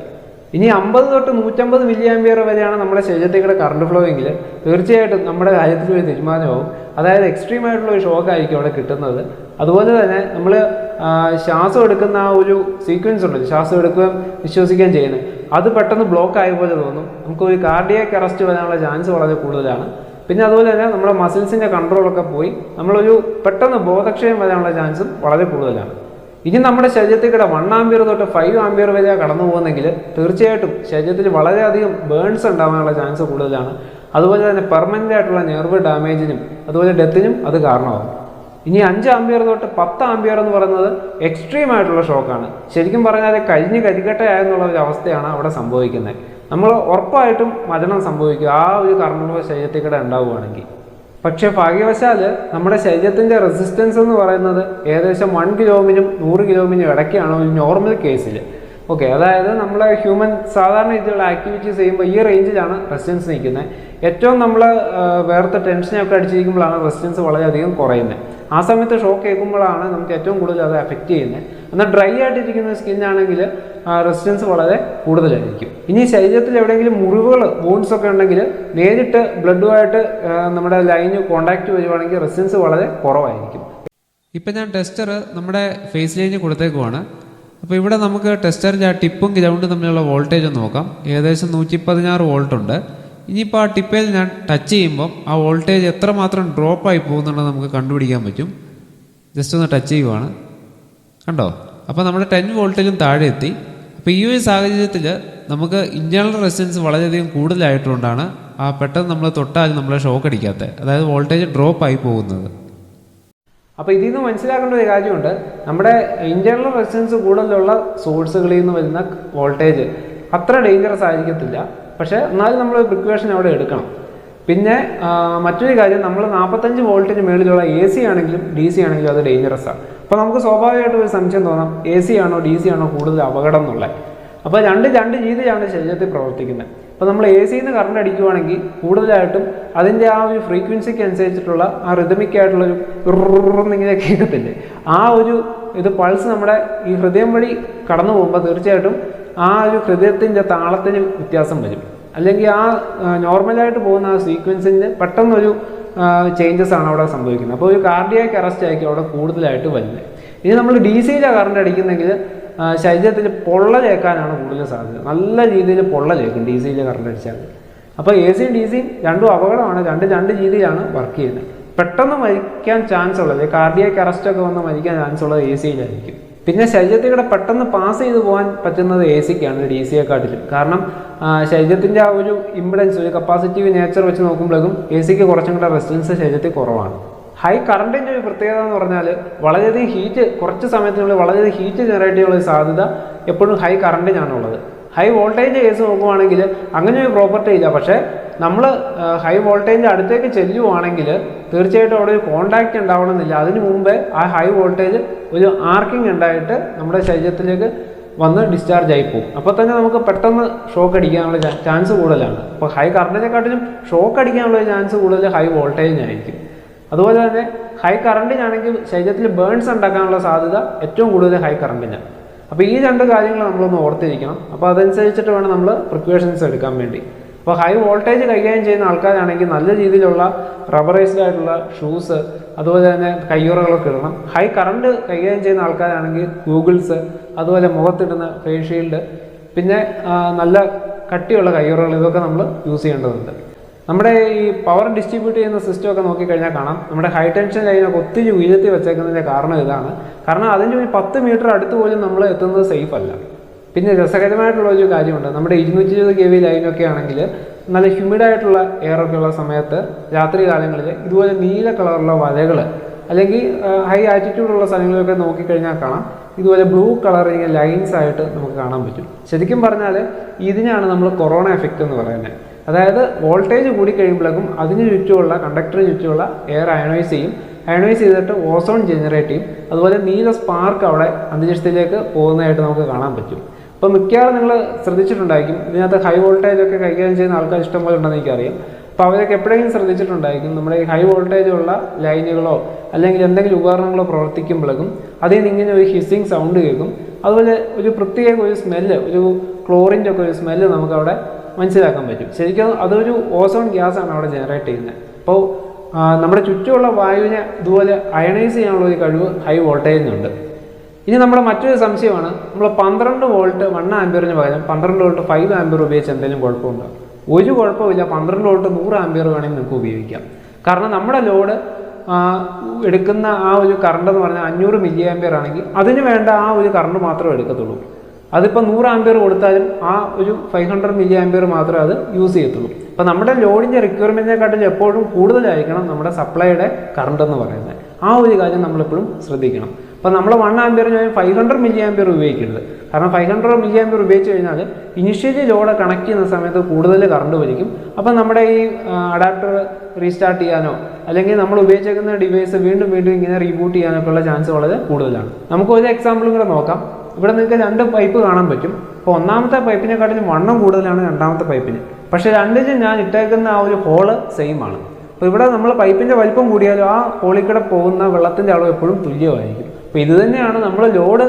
ഇനി അമ്പത് തൊട്ട് നൂറ്റമ്പത് മില്ലി ആംബിയർ വരെയാണ് നമ്മുടെ ശരീരത്തിൽ കൂടെ കറണ്ട് ഫ്ലോ എങ്കിൽ തീർച്ചയായിട്ടും നമ്മുടെ കാര്യത്തിൽ ഒരു തീരുമാനമാവും. അതായത് എക്സ്ട്രീം ആയിട്ടുള്ള ഒരു ഷോക്ക് ആയിരിക്കും അവിടെ കിട്ടുന്നത്. അതുപോലെ തന്നെ നമ്മൾ ശ്വാസം എടുക്കുന്ന ആ ഒരു സീക്വൻസ് ഉണ്ട് ശ്വാസം എടുക്കുകയും വിശ്വസിക്കുകയും ചെയ്യുന്നത്. അത് പെട്ടെന്ന് ബ്ലോക്ക് ആയ പോലെ തോന്നും. നമുക്ക് ഒരു കാർഡിയക്ക് അറസ്റ്റ് വരാനുള്ള ചാൻസ് വളരെ കൂടുതലാണ്. പിന്നെ അതുപോലെ തന്നെ നമ്മുടെ മസിൽസിന്റെ കൺട്രോളൊക്കെ പോയി. നമ്മളൊരു പെട്ടെന്ന് ബോധക്ഷയം വരാനുള്ള ചാൻസും വളരെ കൂടുതലാണ്. ഇനി നമ്മുടെ ശരീരത്തിൽ കൂടെ വൺ ആംബിയർ തൊട്ട് ഫൈവ് ആംബിയർ വരെ കടന്നു പോകുന്നെങ്കിൽ തീർച്ചയായിട്ടും ശരീരത്തിൽ വളരെയധികം ബേൺസ് ഉണ്ടാകാനുള്ള ചാൻസ് കൂടുതലാണ്. അതുപോലെ തന്നെ പെർമനന്റ് ആയിട്ടുള്ള നെർവ് ഡാമേജിനും അതുപോലെ ഡെത്തിനും അത് കാരണമാകും. ഇനി അഞ്ച് ആമ്പിയർ തൊട്ട് പത്ത് ആമ്പിയർ എന്ന് പറയുന്നത് എക്സ്ട്രീം ആയിട്ടുള്ള ഷോക്കാണ് ശരിക്കും പറഞ്ഞാൽ കഴിഞ്ഞ് കരിക്കട്ടയായെന്നുള്ള ഒരു അവസ്ഥയാണ് അവിടെ സംഭവിക്കുന്നത്. നമ്മൾ ഉറപ്പായിട്ടും മരണം സംഭവിക്കും. ആ ഒരു കർമ്മ ശരീരത്തിൽ കൂടെ ഉണ്ടാവുകയാണെങ്കിൽ. പക്ഷേ ഭാഗ്യവശാൽ നമ്മുടെ ശരീരത്തിന്റെ റെസിസ്റ്റൻസ് എന്ന് പറയുന്നത് ഏകദേശം വൺ കിലോമിനും നൂറ് കിലോമിനും ഇടയ്ക്കാണ് ഒരു നോർമൽ കേസിൽ ഓക്കെ അതായത് നമ്മളെ ഹ്യൂമൻ സാധാരണ രീതിയിലുള്ള ആക്ടിവിറ്റീസ് ചെയ്യുമ്പോൾ ഈ റേഞ്ചിലാണ് റെസിസ്റ്റൻസ് നിൽക്കുന്നത്. ഏറ്റവും നമ്മൾ വേറത്തെ ടെൻഷനൊക്കെ അടിച്ചിരിക്കുമ്പോഴാണ് റെസിസ്റ്റൻസ് വളരെയധികം കുറയുന്നത്. ആ സമയത്ത് ഷോക്ക് കേൾക്കുമ്പോഴാണ് നമുക്ക് ഏറ്റവും കൂടുതൽ അത് എഫക്റ്റ് ചെയ്യുന്നത്. എന്നാൽ ഡ്രൈ ആയിട്ടിരിക്കുന്ന സ്കിന്നാണെങ്കിൽ റെസിസ്റ്റൻസ് വളരെ കൂടുതലായിരിക്കും. ഇനി ശരീരത്തിൽ എവിടെയെങ്കിലും മുറിവുകൾ ബോൺസ് ഒക്കെ ഉണ്ടെങ്കിൽ നേരിട്ട് ബ്ലഡുമായിട്ട് നമ്മുടെ ലൈന് കോണ്ടാക്ട് വരുവാണെങ്കിൽ റെസിസ്റ്റൻസ് വളരെ കുറവായിരിക്കും. ഇപ്പം ഞാൻ ടെസ്റ്റർ നമ്മുടെ ഫേസ് ലൈനിൽ കൊടുത്തേക്കുവാണ്. അപ്പോൾ ഇവിടെ നമുക്ക് ടെസ്റ്ററിന്റെ ആ ടിപ്പും ഗ്രൗണ്ടും തമ്മിലുള്ള വോൾട്ടേജ് ഒന്ന് നോക്കാം. ഏകദേശം നൂറ്റി പതിനാറ് വോൾട്ട് ഉണ്ട്. ഇനിയിപ്പോൾ ആ ടിപ്പേൽ ഞാൻ ടച്ച് ചെയ്യുമ്പം ആ വോൾട്ടേജ് എത്രമാത്രം ഡ്രോപ്പായി പോകുന്നുണ്ടെന്ന് നമുക്ക് കണ്ടുപിടിക്കാൻ പറ്റും. ജസ്റ്റ് ഒന്ന് ടച്ച് ചെയ്യുവാണ്. കണ്ടോ? അപ്പോൾ നമ്മുടെ ടെൻ വോൾട്ടേജും താഴെ എത്തി. അപ്പോൾ ഈ ഒരു സാഹചര്യത്തിൽ നമുക്ക് ഇന്റേർണൽ റെസിസ്റ്റൻസ് വളരെയധികം കൂടുതലായിട്ടുകൊണ്ടാണ് ആ പെട്ടെന്ന് നമ്മൾ തൊട്ടാൽ നമ്മളെ ഷോക്ക് അടിക്കാത്തത് അതായത് വോൾട്ടേജ് ഡ്രോപ്പ് ആയി പോകുന്നത്. അപ്പോൾ ഇതിൽ നിന്ന് മനസ്സിലാക്കേണ്ട ഒരു കാര്യമുണ്ട്. നമ്മുടെ ഇന്റേണൽ റെസിസ്റ്റൻസ് കൂടുതലുള്ള സോഴ്സുകളിൽ നിന്ന് വരുന്ന വോൾട്ടേജ് അത്ര ഡേഞ്ചറസ് ആയിരിക്കത്തില്ല. പക്ഷേ എന്നാലും നമ്മൾ പ്രിക്വേഷൻ അവിടെ എടുക്കണം. പിന്നെ മറ്റൊരു കാര്യം നമ്മൾ നാൽപ്പത്തഞ്ച് വോൾട്ടിന് മേളിലുള്ള എ സി ആണെങ്കിലും ഡി സി ആണെങ്കിലും അത് ഡേഞ്ചറസ് ആണ്. അപ്പോൾ നമുക്ക് സ്വാഭാവികമായിട്ടും ഒരു സംശയം തോന്നാം എ സി ആണോ ഡി സി ആണോ കൂടുതൽ അപകടം എന്നുള്ളത്. അപ്പോൾ രണ്ട് രണ്ട് രീതിയിലാണ് ശരീരത്തിൽ പ്രവർത്തിക്കുന്നത്. അപ്പോൾ നമ്മൾ എ സിയിൽ നിന്ന് കറണ്ട് അടിക്കുവാണെങ്കിൽ കൂടുതലായിട്ടും അതിന്റെ ആ ഒരു ഫ്രീക്വൻസിക്ക് അനുസരിച്ചിട്ടുള്ള ആ റിതമിക്കായിട്ടുള്ളൊരു ഒരു കേൾക്കത്തില്ലേ? ആ ഒരു ഇത് പൾസ് നമ്മുടെ ഈ ഹൃദയം വഴി കടന്നു പോകുമ്പോൾ തീർച്ചയായിട്ടും ആ ഒരു ഹൃദയത്തിന്റെ താളത്തിന് വ്യത്യാസം വരും. അല്ലെങ്കിൽ ആ നോർമലായിട്ട് പോകുന്ന ആ സീക്വൻസിന്റെ പെട്ടെന്നൊരു ചേഞ്ചസ് ആണ് അവിടെ സംഭവിക്കുന്നത്. അപ്പോൾ ഒരു കാർഡിയാക്ക് അറസ്റ്റ് ആയിരിക്കും അവിടെ കൂടുതലായിട്ട് വരുന്നത്. ഇനി നമ്മൾ ഡി സിയിലാണ് കറണ്ട് അടിക്കുന്നെങ്കിൽ ആ, പൊള്ള പൊള്ളലേക്കാനാണ് കൂടുതൽ സാധ്യത. നല്ല രീതിയിൽ പൊള്ള പൊള്ളലേക്കും ഡി സിയിൽ കറണ്ട് അടിച്ചാൽ. അപ്പോൾ എ സിയും ഡി സിയും രണ്ടും അപകടമാണ്. രണ്ട് രണ്ട് രീതിയിലാണ് വർക്ക് ചെയ്യുന്നത്. പെട്ടെന്ന് മരിക്കാൻ ചാൻസ് ഉള്ളത് കാർഡിയാക്ക് അറസ്റ്റ് ഒക്കെ വന്ന് മരിക്കാൻ ചാൻസ് ഉള്ളത് എ സിയിലായിരിക്കും പിന്നെ ശരീരത്തിൽ കൂടെ പെട്ടെന്ന് പാസ് ചെയ്ത് പോകാൻ പറ്റുന്നത് എ സിക്കാണ് ഡി സിയെക്കാട്ടിലും കാരണം ശരീരത്തിന്റെ ആ ഒരു ഇമ്പിഡൻസ് ഒരു കപ്പാസിറ്റീവ് നേച്ചർ വെച്ച് നോക്കുമ്പോഴേക്കും എ സിക്ക് കുറച്ചും കൂടെ റെസിസ്റ്റൻസ് ശരീരത്തിൽ കുറവാണ്. ഹൈ കറണ്ടിന്റെ ഒരു പ്രത്യേകത എന്ന് പറഞ്ഞാൽ വളരെയധികം ഹീറ്റ് കുറച്ച് സമയത്തിനുള്ളിൽ വളരെയധികം ഹീറ്റ് ജനറേറ്റ് ചെയ്യാനുള്ള സാധ്യത എപ്പോഴും ഹൈ കറണ്ടിനാണുള്ളത് ഹൈ വോൾട്ടേജ് കേസ് നോക്കുവാണെങ്കിൽ അങ്ങനെ ഒരു പ്രോപ്പർട്ടി ഇല്ല. പക്ഷേ നമ്മൾ ഹൈ വോൾട്ടേജിന്റെ അടുത്തേക്ക് ചെല്ലുവാണെങ്കിൽ തീർച്ചയായിട്ടും അവിടെ ഒരു കോണ്ടാക്റ്റ് ഉണ്ടാവണമെന്നില്ല. അതിനു മുമ്പേ ആ ഹൈ വോൾട്ടേജ് ഒരു ആർക്കിംഗ് ഉണ്ടായിട്ട് നമ്മുടെ ശരീരത്തിലേക്ക് വന്ന് ഡിസ്ചാർജ് ആയി പോകും. അപ്പോൾ തന്നെ നമുക്ക് പെട്ടെന്ന് ഷോക്ക് അടിക്കാനുള്ള ചാൻസ് കൂടുതലാണ്. അപ്പോൾ ഹൈ കറണ്ടിനെക്കാട്ടിലും ഷോക്ക് അടിക്കാനുള്ള ചാൻസ് കൂടുതൽ ഹൈ വോൾട്ടേജിനായിരിക്കും അതുപോലെ തന്നെ ഹൈ കറണ്ടിനാണെങ്കിൽ ശരീരത്തിൽ ബേൺസ് ഉണ്ടാക്കാനുള്ള സാധ്യത ഏറ്റവും കൂടുതൽ ഹൈ കറണ്ടിനാണ് അപ്പോൾ ഈ രണ്ട് കാര്യങ്ങൾ നമ്മളൊന്ന് ഓർത്തിരിക്കണം. അപ്പോൾ അതനുസരിച്ചിട്ട് വേണം നമ്മൾ പ്രിക്വേഷൻസ് എടുക്കാൻ വേണ്ടി. അപ്പോൾ ഹൈ വോൾട്ടേജ് കൈകാര്യം ചെയ്യുന്ന ആൾക്കാരാണെങ്കിൽ നല്ല രീതിയിലുള്ള റബ്ബറൈസ്ഡ് ആയിട്ടുള്ള ഷൂസ് അതുപോലെ തന്നെ കയ്യുറകളൊക്കെ ഇടണം. ഹൈ കറണ്ട് കൈകാര്യം ചെയ്യുന്ന ആൾക്കാരാണെങ്കിൽ ഗൂഗിൾസ് അതുപോലെ മുഖത്തിടുന്ന ഫേസ് ഷീൽഡ് പിന്നെ നല്ല കട്ടിയുള്ള കയ്യുറകൾ ഇതൊക്കെ നമ്മൾ യൂസ് ചെയ്യേണ്ടതുണ്ട്. നമ്മുടെ ഈ പവർ ഡിസ്ട്രിബ്യൂട്ട് ചെയ്യുന്ന സിസ്റ്റം ഒക്കെ നോക്കിക്കഴിഞ്ഞാൽ കാണാം. നമ്മുടെ ഹൈ ടെൻഷൻ ലൈനൊക്കെ ഒത്തിരി ഉയർത്തി വെച്ചേക്കുന്നതിന്റെ കാരണം ഇതാണ്. കാരണം അതിന്റെ ഒരു പത്ത് മീറ്റർ അടുത്ത് പോലും നമ്മൾ എത്തുന്നത് സേഫ് അല്ല. പിന്നെ രസകരമായിട്ടുള്ള ഒരു കാര്യമുണ്ട്. നമ്മുടെ ഇരുന്നൂറ്റി ഇരുപത് കെ വി ലൈനൊക്കെ ആണെങ്കിൽ നല്ല ഹ്യൂമിഡായിട്ടുള്ള എയറൊക്കെ ഉള്ള സമയത്ത് രാത്രി കാലങ്ങളിൽ ഇതുപോലെ നീല കളറുള്ള വലകൾ അല്ലെങ്കിൽ ഹൈ ആറ്റിറ്റ്യൂഡുള്ള സ്ഥലങ്ങളിലൊക്കെ നോക്കിക്കഴിഞ്ഞാൽ കാണാം. ഇതുപോലെ ബ്ലൂ ഇങ്ങനെ ലൈൻസ് ആയിട്ട് നമുക്ക് കാണാൻ പറ്റും. ശരിക്കും പറഞ്ഞാൽ ഇതിനാണ് നമ്മൾ കൊറോണ എഫക്റ്റ് എന്ന് പറയുന്നത്. അതായത് വോൾട്ടേജ് കൂടി കഴിയുമ്പോഴേക്കും അതിന് ചുറ്റുമുള്ള കണ്ടക്ടറിന് ചുറ്റുമുള്ള എയർ അയണൈസ് ചെയ്യും. അയണൈസ് ചെയ്തിട്ട് ഓസോൺ ജനറേറ്റ് ചെയ്യും. അതുപോലെ നീല സ്പാർക്ക് അവിടെ അന്തരീക്ഷത്തിലേക്ക് പോകുന്നതായിട്ട് നമുക്ക് കാണാൻ പറ്റും. അപ്പോൾ മിക്കവാറും നിങ്ങൾ ശ്രദ്ധിച്ചിട്ടുണ്ടായിരിക്കും. ഇതിനകത്ത് ഹൈ വോൾട്ടേജ് ഒക്കെ കൈകാര്യം ചെയ്യുന്ന ആൾക്കാർ ഇഷ്ടംപോലെ ഉണ്ടെന്ന് എനിക്കറിയാം. അപ്പോൾ അവരൊക്കെ എപ്പോഴെങ്കിലും ശ്രദ്ധിച്ചിട്ടുണ്ടായിരിക്കും. നമ്മുടെ ഈ ഹൈ വോൾട്ടേജ് ഉള്ള ലൈനുകളോ അല്ലെങ്കിൽ എന്തെങ്കിലും ഉപകരണങ്ങളോ പ്രവർത്തിക്കുമ്പോഴേക്കും അതിൽ നിന്ന് ഇങ്ങനെ ഒരു ഹിസ്സിങ് സൗണ്ട് കേൾക്കും. അതുപോലെ ഒരു പ്രത്യേക ഒരു സ്മെല്ല് ഒരു ക്ലോറിന്റെ ഒക്കെ ഒരു സ്മെല്ല് നമുക്ക് അവിടെ മനസ്സിലാക്കാൻ പറ്റും. ശരിക്കും അതൊരു ഓസോൺ ഗ്യാസ് ആണ് അവിടെ ജനറേറ്റ് ചെയ്യുന്നത്. അപ്പോൾ നമ്മുടെ ചുറ്റുമുള്ള വായുവിനെ ഇതുപോലെ അയണൈസ് ചെയ്യാനുള്ള ഒരു കഴിവ് ഹൈ വോൾട്ടേജിനുണ്ട് ഇനി നമ്മുടെ മറ്റൊരു സംശയമാണ് നമ്മൾ പന്ത്രണ്ട് വോൾട്ട് വൺ ആംബിയറിന് പകരം പന്ത്രണ്ട് വോൾട്ട് ഫൈവ് ആംബിയർ ഉപയോഗിച്ച് എന്തെങ്കിലും കുഴപ്പമുണ്ടോ? ഒരു കുഴപ്പമില്ല പന്ത്രണ്ട് വോൾട്ട് നൂറ് ആംബിയർ വേണമെങ്കിൽ നിങ്ങൾക്ക് ഉപയോഗിക്കാം. കാരണം നമ്മുടെ ലോഡ് എടുക്കുന്ന ആ ഒരു കറണ്ട് എന്ന് പറഞ്ഞാൽ അഞ്ഞൂറ് മില്ലി ആംബിയർ ആണെങ്കിൽ അതിന് വേണ്ട ആ ഒരു കറണ്ട് മാത്രമേ എടുക്കത്തുള്ളൂ. അതിപ്പോൾ നൂറ് ആംപിയർ കൊടുത്താലും ആ ഒരു ഫൈവ് ഹൺഡ്രഡ് മില്ലി ആംബിയർ മാത്രമേ അത് യൂസ് ചെയ്യത്തുള്ളൂ. അപ്പോൾ നമ്മുടെ ലോഡിന്റെ റിക്വയർമെന്റിനെക്കാട്ടിൽ എപ്പോഴും കൂടുതലായിരിക്കണം നമ്മുടെ സപ്ലൈയുടെ കറണ്ട് എന്ന് പറയുന്നത്. ആ ഒരു കാര്യം നമ്മളെപ്പോഴും ശ്രദ്ധിക്കണം. അപ്പോൾ നമ്മൾ വൺ ആംബിയറിന് ഫൈവ് ഹൺഡ്രഡ് മില്ലി ആംബിയർ ഉപയോഗിക്കരുത്. കാരണം ഫൈവ് ഹൺഡ്രഡ് മില്ലി ആംബിയർ ഉപയോഗിച്ച് കഴിഞ്ഞാൽ ഇനിഷ്യലി ലോഡ് കണക്ട് ചെയ്യുന്ന സമയത്ത് കൂടുതൽ കറണ്ട് വലിക്കും അപ്പോൾ നമ്മുടെ ഈ അഡാപ്റ്റർ റീസ്റ്റാർട്ട് ചെയ്യാനോ അല്ലെങ്കിൽ നമ്മൾ ഉപയോഗിച്ചേക്കുന്ന ഡിവൈസ് വീണ്ടും വീണ്ടും ഇങ്ങനെ റീബൂട്ട് ചെയ്യാനൊക്കെ ഉള്ള ചാൻസ് വളരെ കൂടുതലാണ്. നമുക്ക് ഒരു എക്സാമ്പിളും കൂടെ നോക്കാം. ഇവിടെ നിങ്ങൾക്ക് രണ്ട് പൈപ്പ് കാണാൻ പറ്റും. അപ്പോൾ ഒന്നാമത്തെ പൈപ്പിനെക്കാട്ടിലും വണ്ണം കൂടുതലാണ് രണ്ടാമത്തെ പൈപ്പിന് പക്ഷേ രണ്ടിനും ഞാൻ ഇട്ടേക്കുന്ന ആ ഒരു ഹോൾ സെയിം ആണ്. അപ്പോൾ ഇവിടെ നമ്മൾ പൈപ്പിന്റെ വലിപ്പം കൂടിയാലും ആ ഹോളിൽ പോകുന്ന വെള്ളത്തിന്റെ അളവ് എപ്പോഴും തുല്യമായിരിക്കും. അപ്പോൾ ഇത് തന്നെയാണ് നമ്മൾ ലോഡ്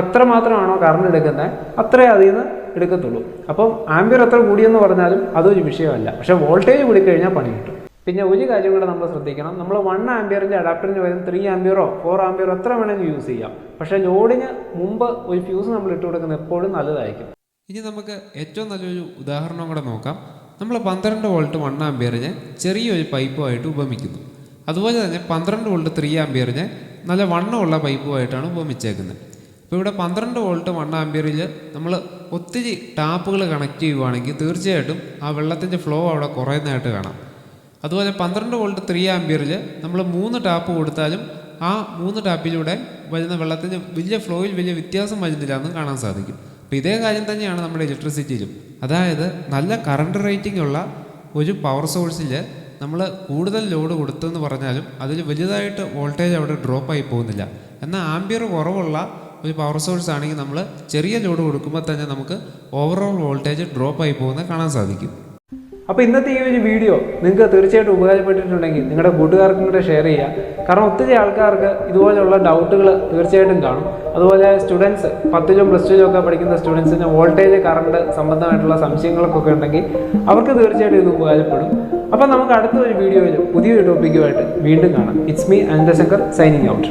എത്ര മാത്രമാണോ കറണ്ട് എടുക്കുന്നത് അത്രേ അതിൽ നിന്ന് എടുക്കത്തുള്ളൂ. അപ്പം ആംബിയർ എത്ര കൂടിയെന്ന് പറഞ്ഞാലും അതൊരു വിഷയമല്ല. പക്ഷേ വോൾട്ടേജ് കൂടിക്കഴിഞ്ഞാൽ പണി കിട്ടും. പിന്നെ ഒരു കാര്യം കൂടെ നമ്മൾ ശ്രദ്ധിക്കണം. നമ്മൾ വൺ ആംബിയറിന്റെ അഡാപ്റ്ററിന് പകരം ത്രീ ആംബിയറോ ഫോർ ആംബിയറോ എത്ര വേണമെങ്കിലും യൂസ് ചെയ്യാം. പക്ഷേ ലോഡിന് മുമ്പ് ഒരു ഫ്യൂസ് നമ്മൾ ഇട്ട് കൊടുക്കുന്നത് എപ്പോഴും നല്ലതായിരിക്കും. ഇനി നമുക്ക് ഏറ്റവും നല്ലൊരു ഉദാഹരണം കൂടെ നോക്കാം. നമ്മൾ പന്ത്രണ്ട് വോൾട്ട് വൺ ആംബിയറിനെ ചെറിയൊരു പൈപ്പുമായിട്ട് ഉപമിക്കുന്നു. അതുപോലെ തന്നെ പന്ത്രണ്ട് വോൾട്ട് ത്രീ ആംബിയറിനെ നല്ല വണ്ണമുള്ള പൈപ്പുമായിട്ടാണ് ഉപമിച്ചേക്കുന്നത്. അപ്പോൾ ഇവിടെ പന്ത്രണ്ട് വോൾട്ട് വൺ ആംബിയറിൽ നമ്മൾ ഒത്തിരി ടാപ്പുകൾ കണക്ട് ചെയ്യുവാണെങ്കിൽ തീർച്ചയായിട്ടും ആ വെള്ളത്തിന്റെ ഫ്ലോ അവിടെ കുറയുന്നതായിട്ട് കാണാം. അതുപോലെ പന്ത്രണ്ട് വോൾട്ട് ത്രീ ആംബിയറിൽ നമ്മൾ മൂന്ന് ടാപ്പ് കൊടുത്താലും ആ മൂന്ന് ടാപ്പിലൂടെ വരുന്ന വെള്ളത്തിന് വലിയ ഫ്ലോയിൽ വലിയ വ്യത്യാസം വരുന്നില്ല എന്ന് കാണാൻ സാധിക്കും. അപ്പോൾ ഇതേ കാര്യം തന്നെയാണ് നമ്മുടെ ഇലക്ട്രിസിറ്റിയിലും അതായത് നല്ല കറണ്ട് റേറ്റിംഗ് ഉള്ള ഒരു പവർ സോഴ്സിൽ നമ്മൾ കൂടുതൽ ലോഡ് കൊടുത്തെന്ന് പറഞ്ഞാലും അതിൽ വലുതായിട്ട് വോൾട്ടേജ് അവിടെ ഡ്രോപ്പ് ആയി പോകുന്നില്ല. എന്നാൽ ആംബിയർ കുറവുള്ള ഒരു പവർ സോഴ്സ് ആണെങ്കിൽ നമ്മൾ ചെറിയ ലോഡ് കൊടുക്കുമ്പോൾ തന്നെ നമുക്ക് ഓവറോൾ വോൾട്ടേജ് ഡ്രോപ്പ് ആയി പോകുന്നത് കാണാൻ സാധിക്കും. അപ്പോൾ ഇന്നത്തെ ഈ ഒരു വീഡിയോ നിങ്ങൾക്ക് തീർച്ചയായിട്ടും ഉപകാരപ്പെട്ടിട്ടുണ്ടെങ്കിൽ നിങ്ങളുടെ കൂട്ടുകാർക്കും കൂടെ ഷെയർ ചെയ്യുക. കാരണം ഒത്തിരി ആൾക്കാർക്ക് ഇതുപോലെയുള്ള ഡൗട്ടുകൾ തീർച്ചയായിട്ടും കാണും. അതുപോലെ സ്റ്റുഡൻസ് പത്തിലും പ്ലസ് ടുവിലും ഒക്കെ പഠിക്കുന്ന സ്റ്റുഡൻസിന് വോൾട്ടേജ് കറണ്ട് സംബന്ധമായിട്ടുള്ള സംശയങ്ങളൊക്കെ ഉണ്ടെങ്കിൽ അവർക്ക് തീർച്ചയായിട്ടും ഇത് ഉപകാരപ്പെടും. അപ്പോൾ നമുക്ക് അടുത്ത ഒരു വീഡിയോയിൽ പുതിയൊരു ടോപ്പിക്കുമായിട്ട് വീണ്ടും കാണാം. It's me Ananthashankar signing out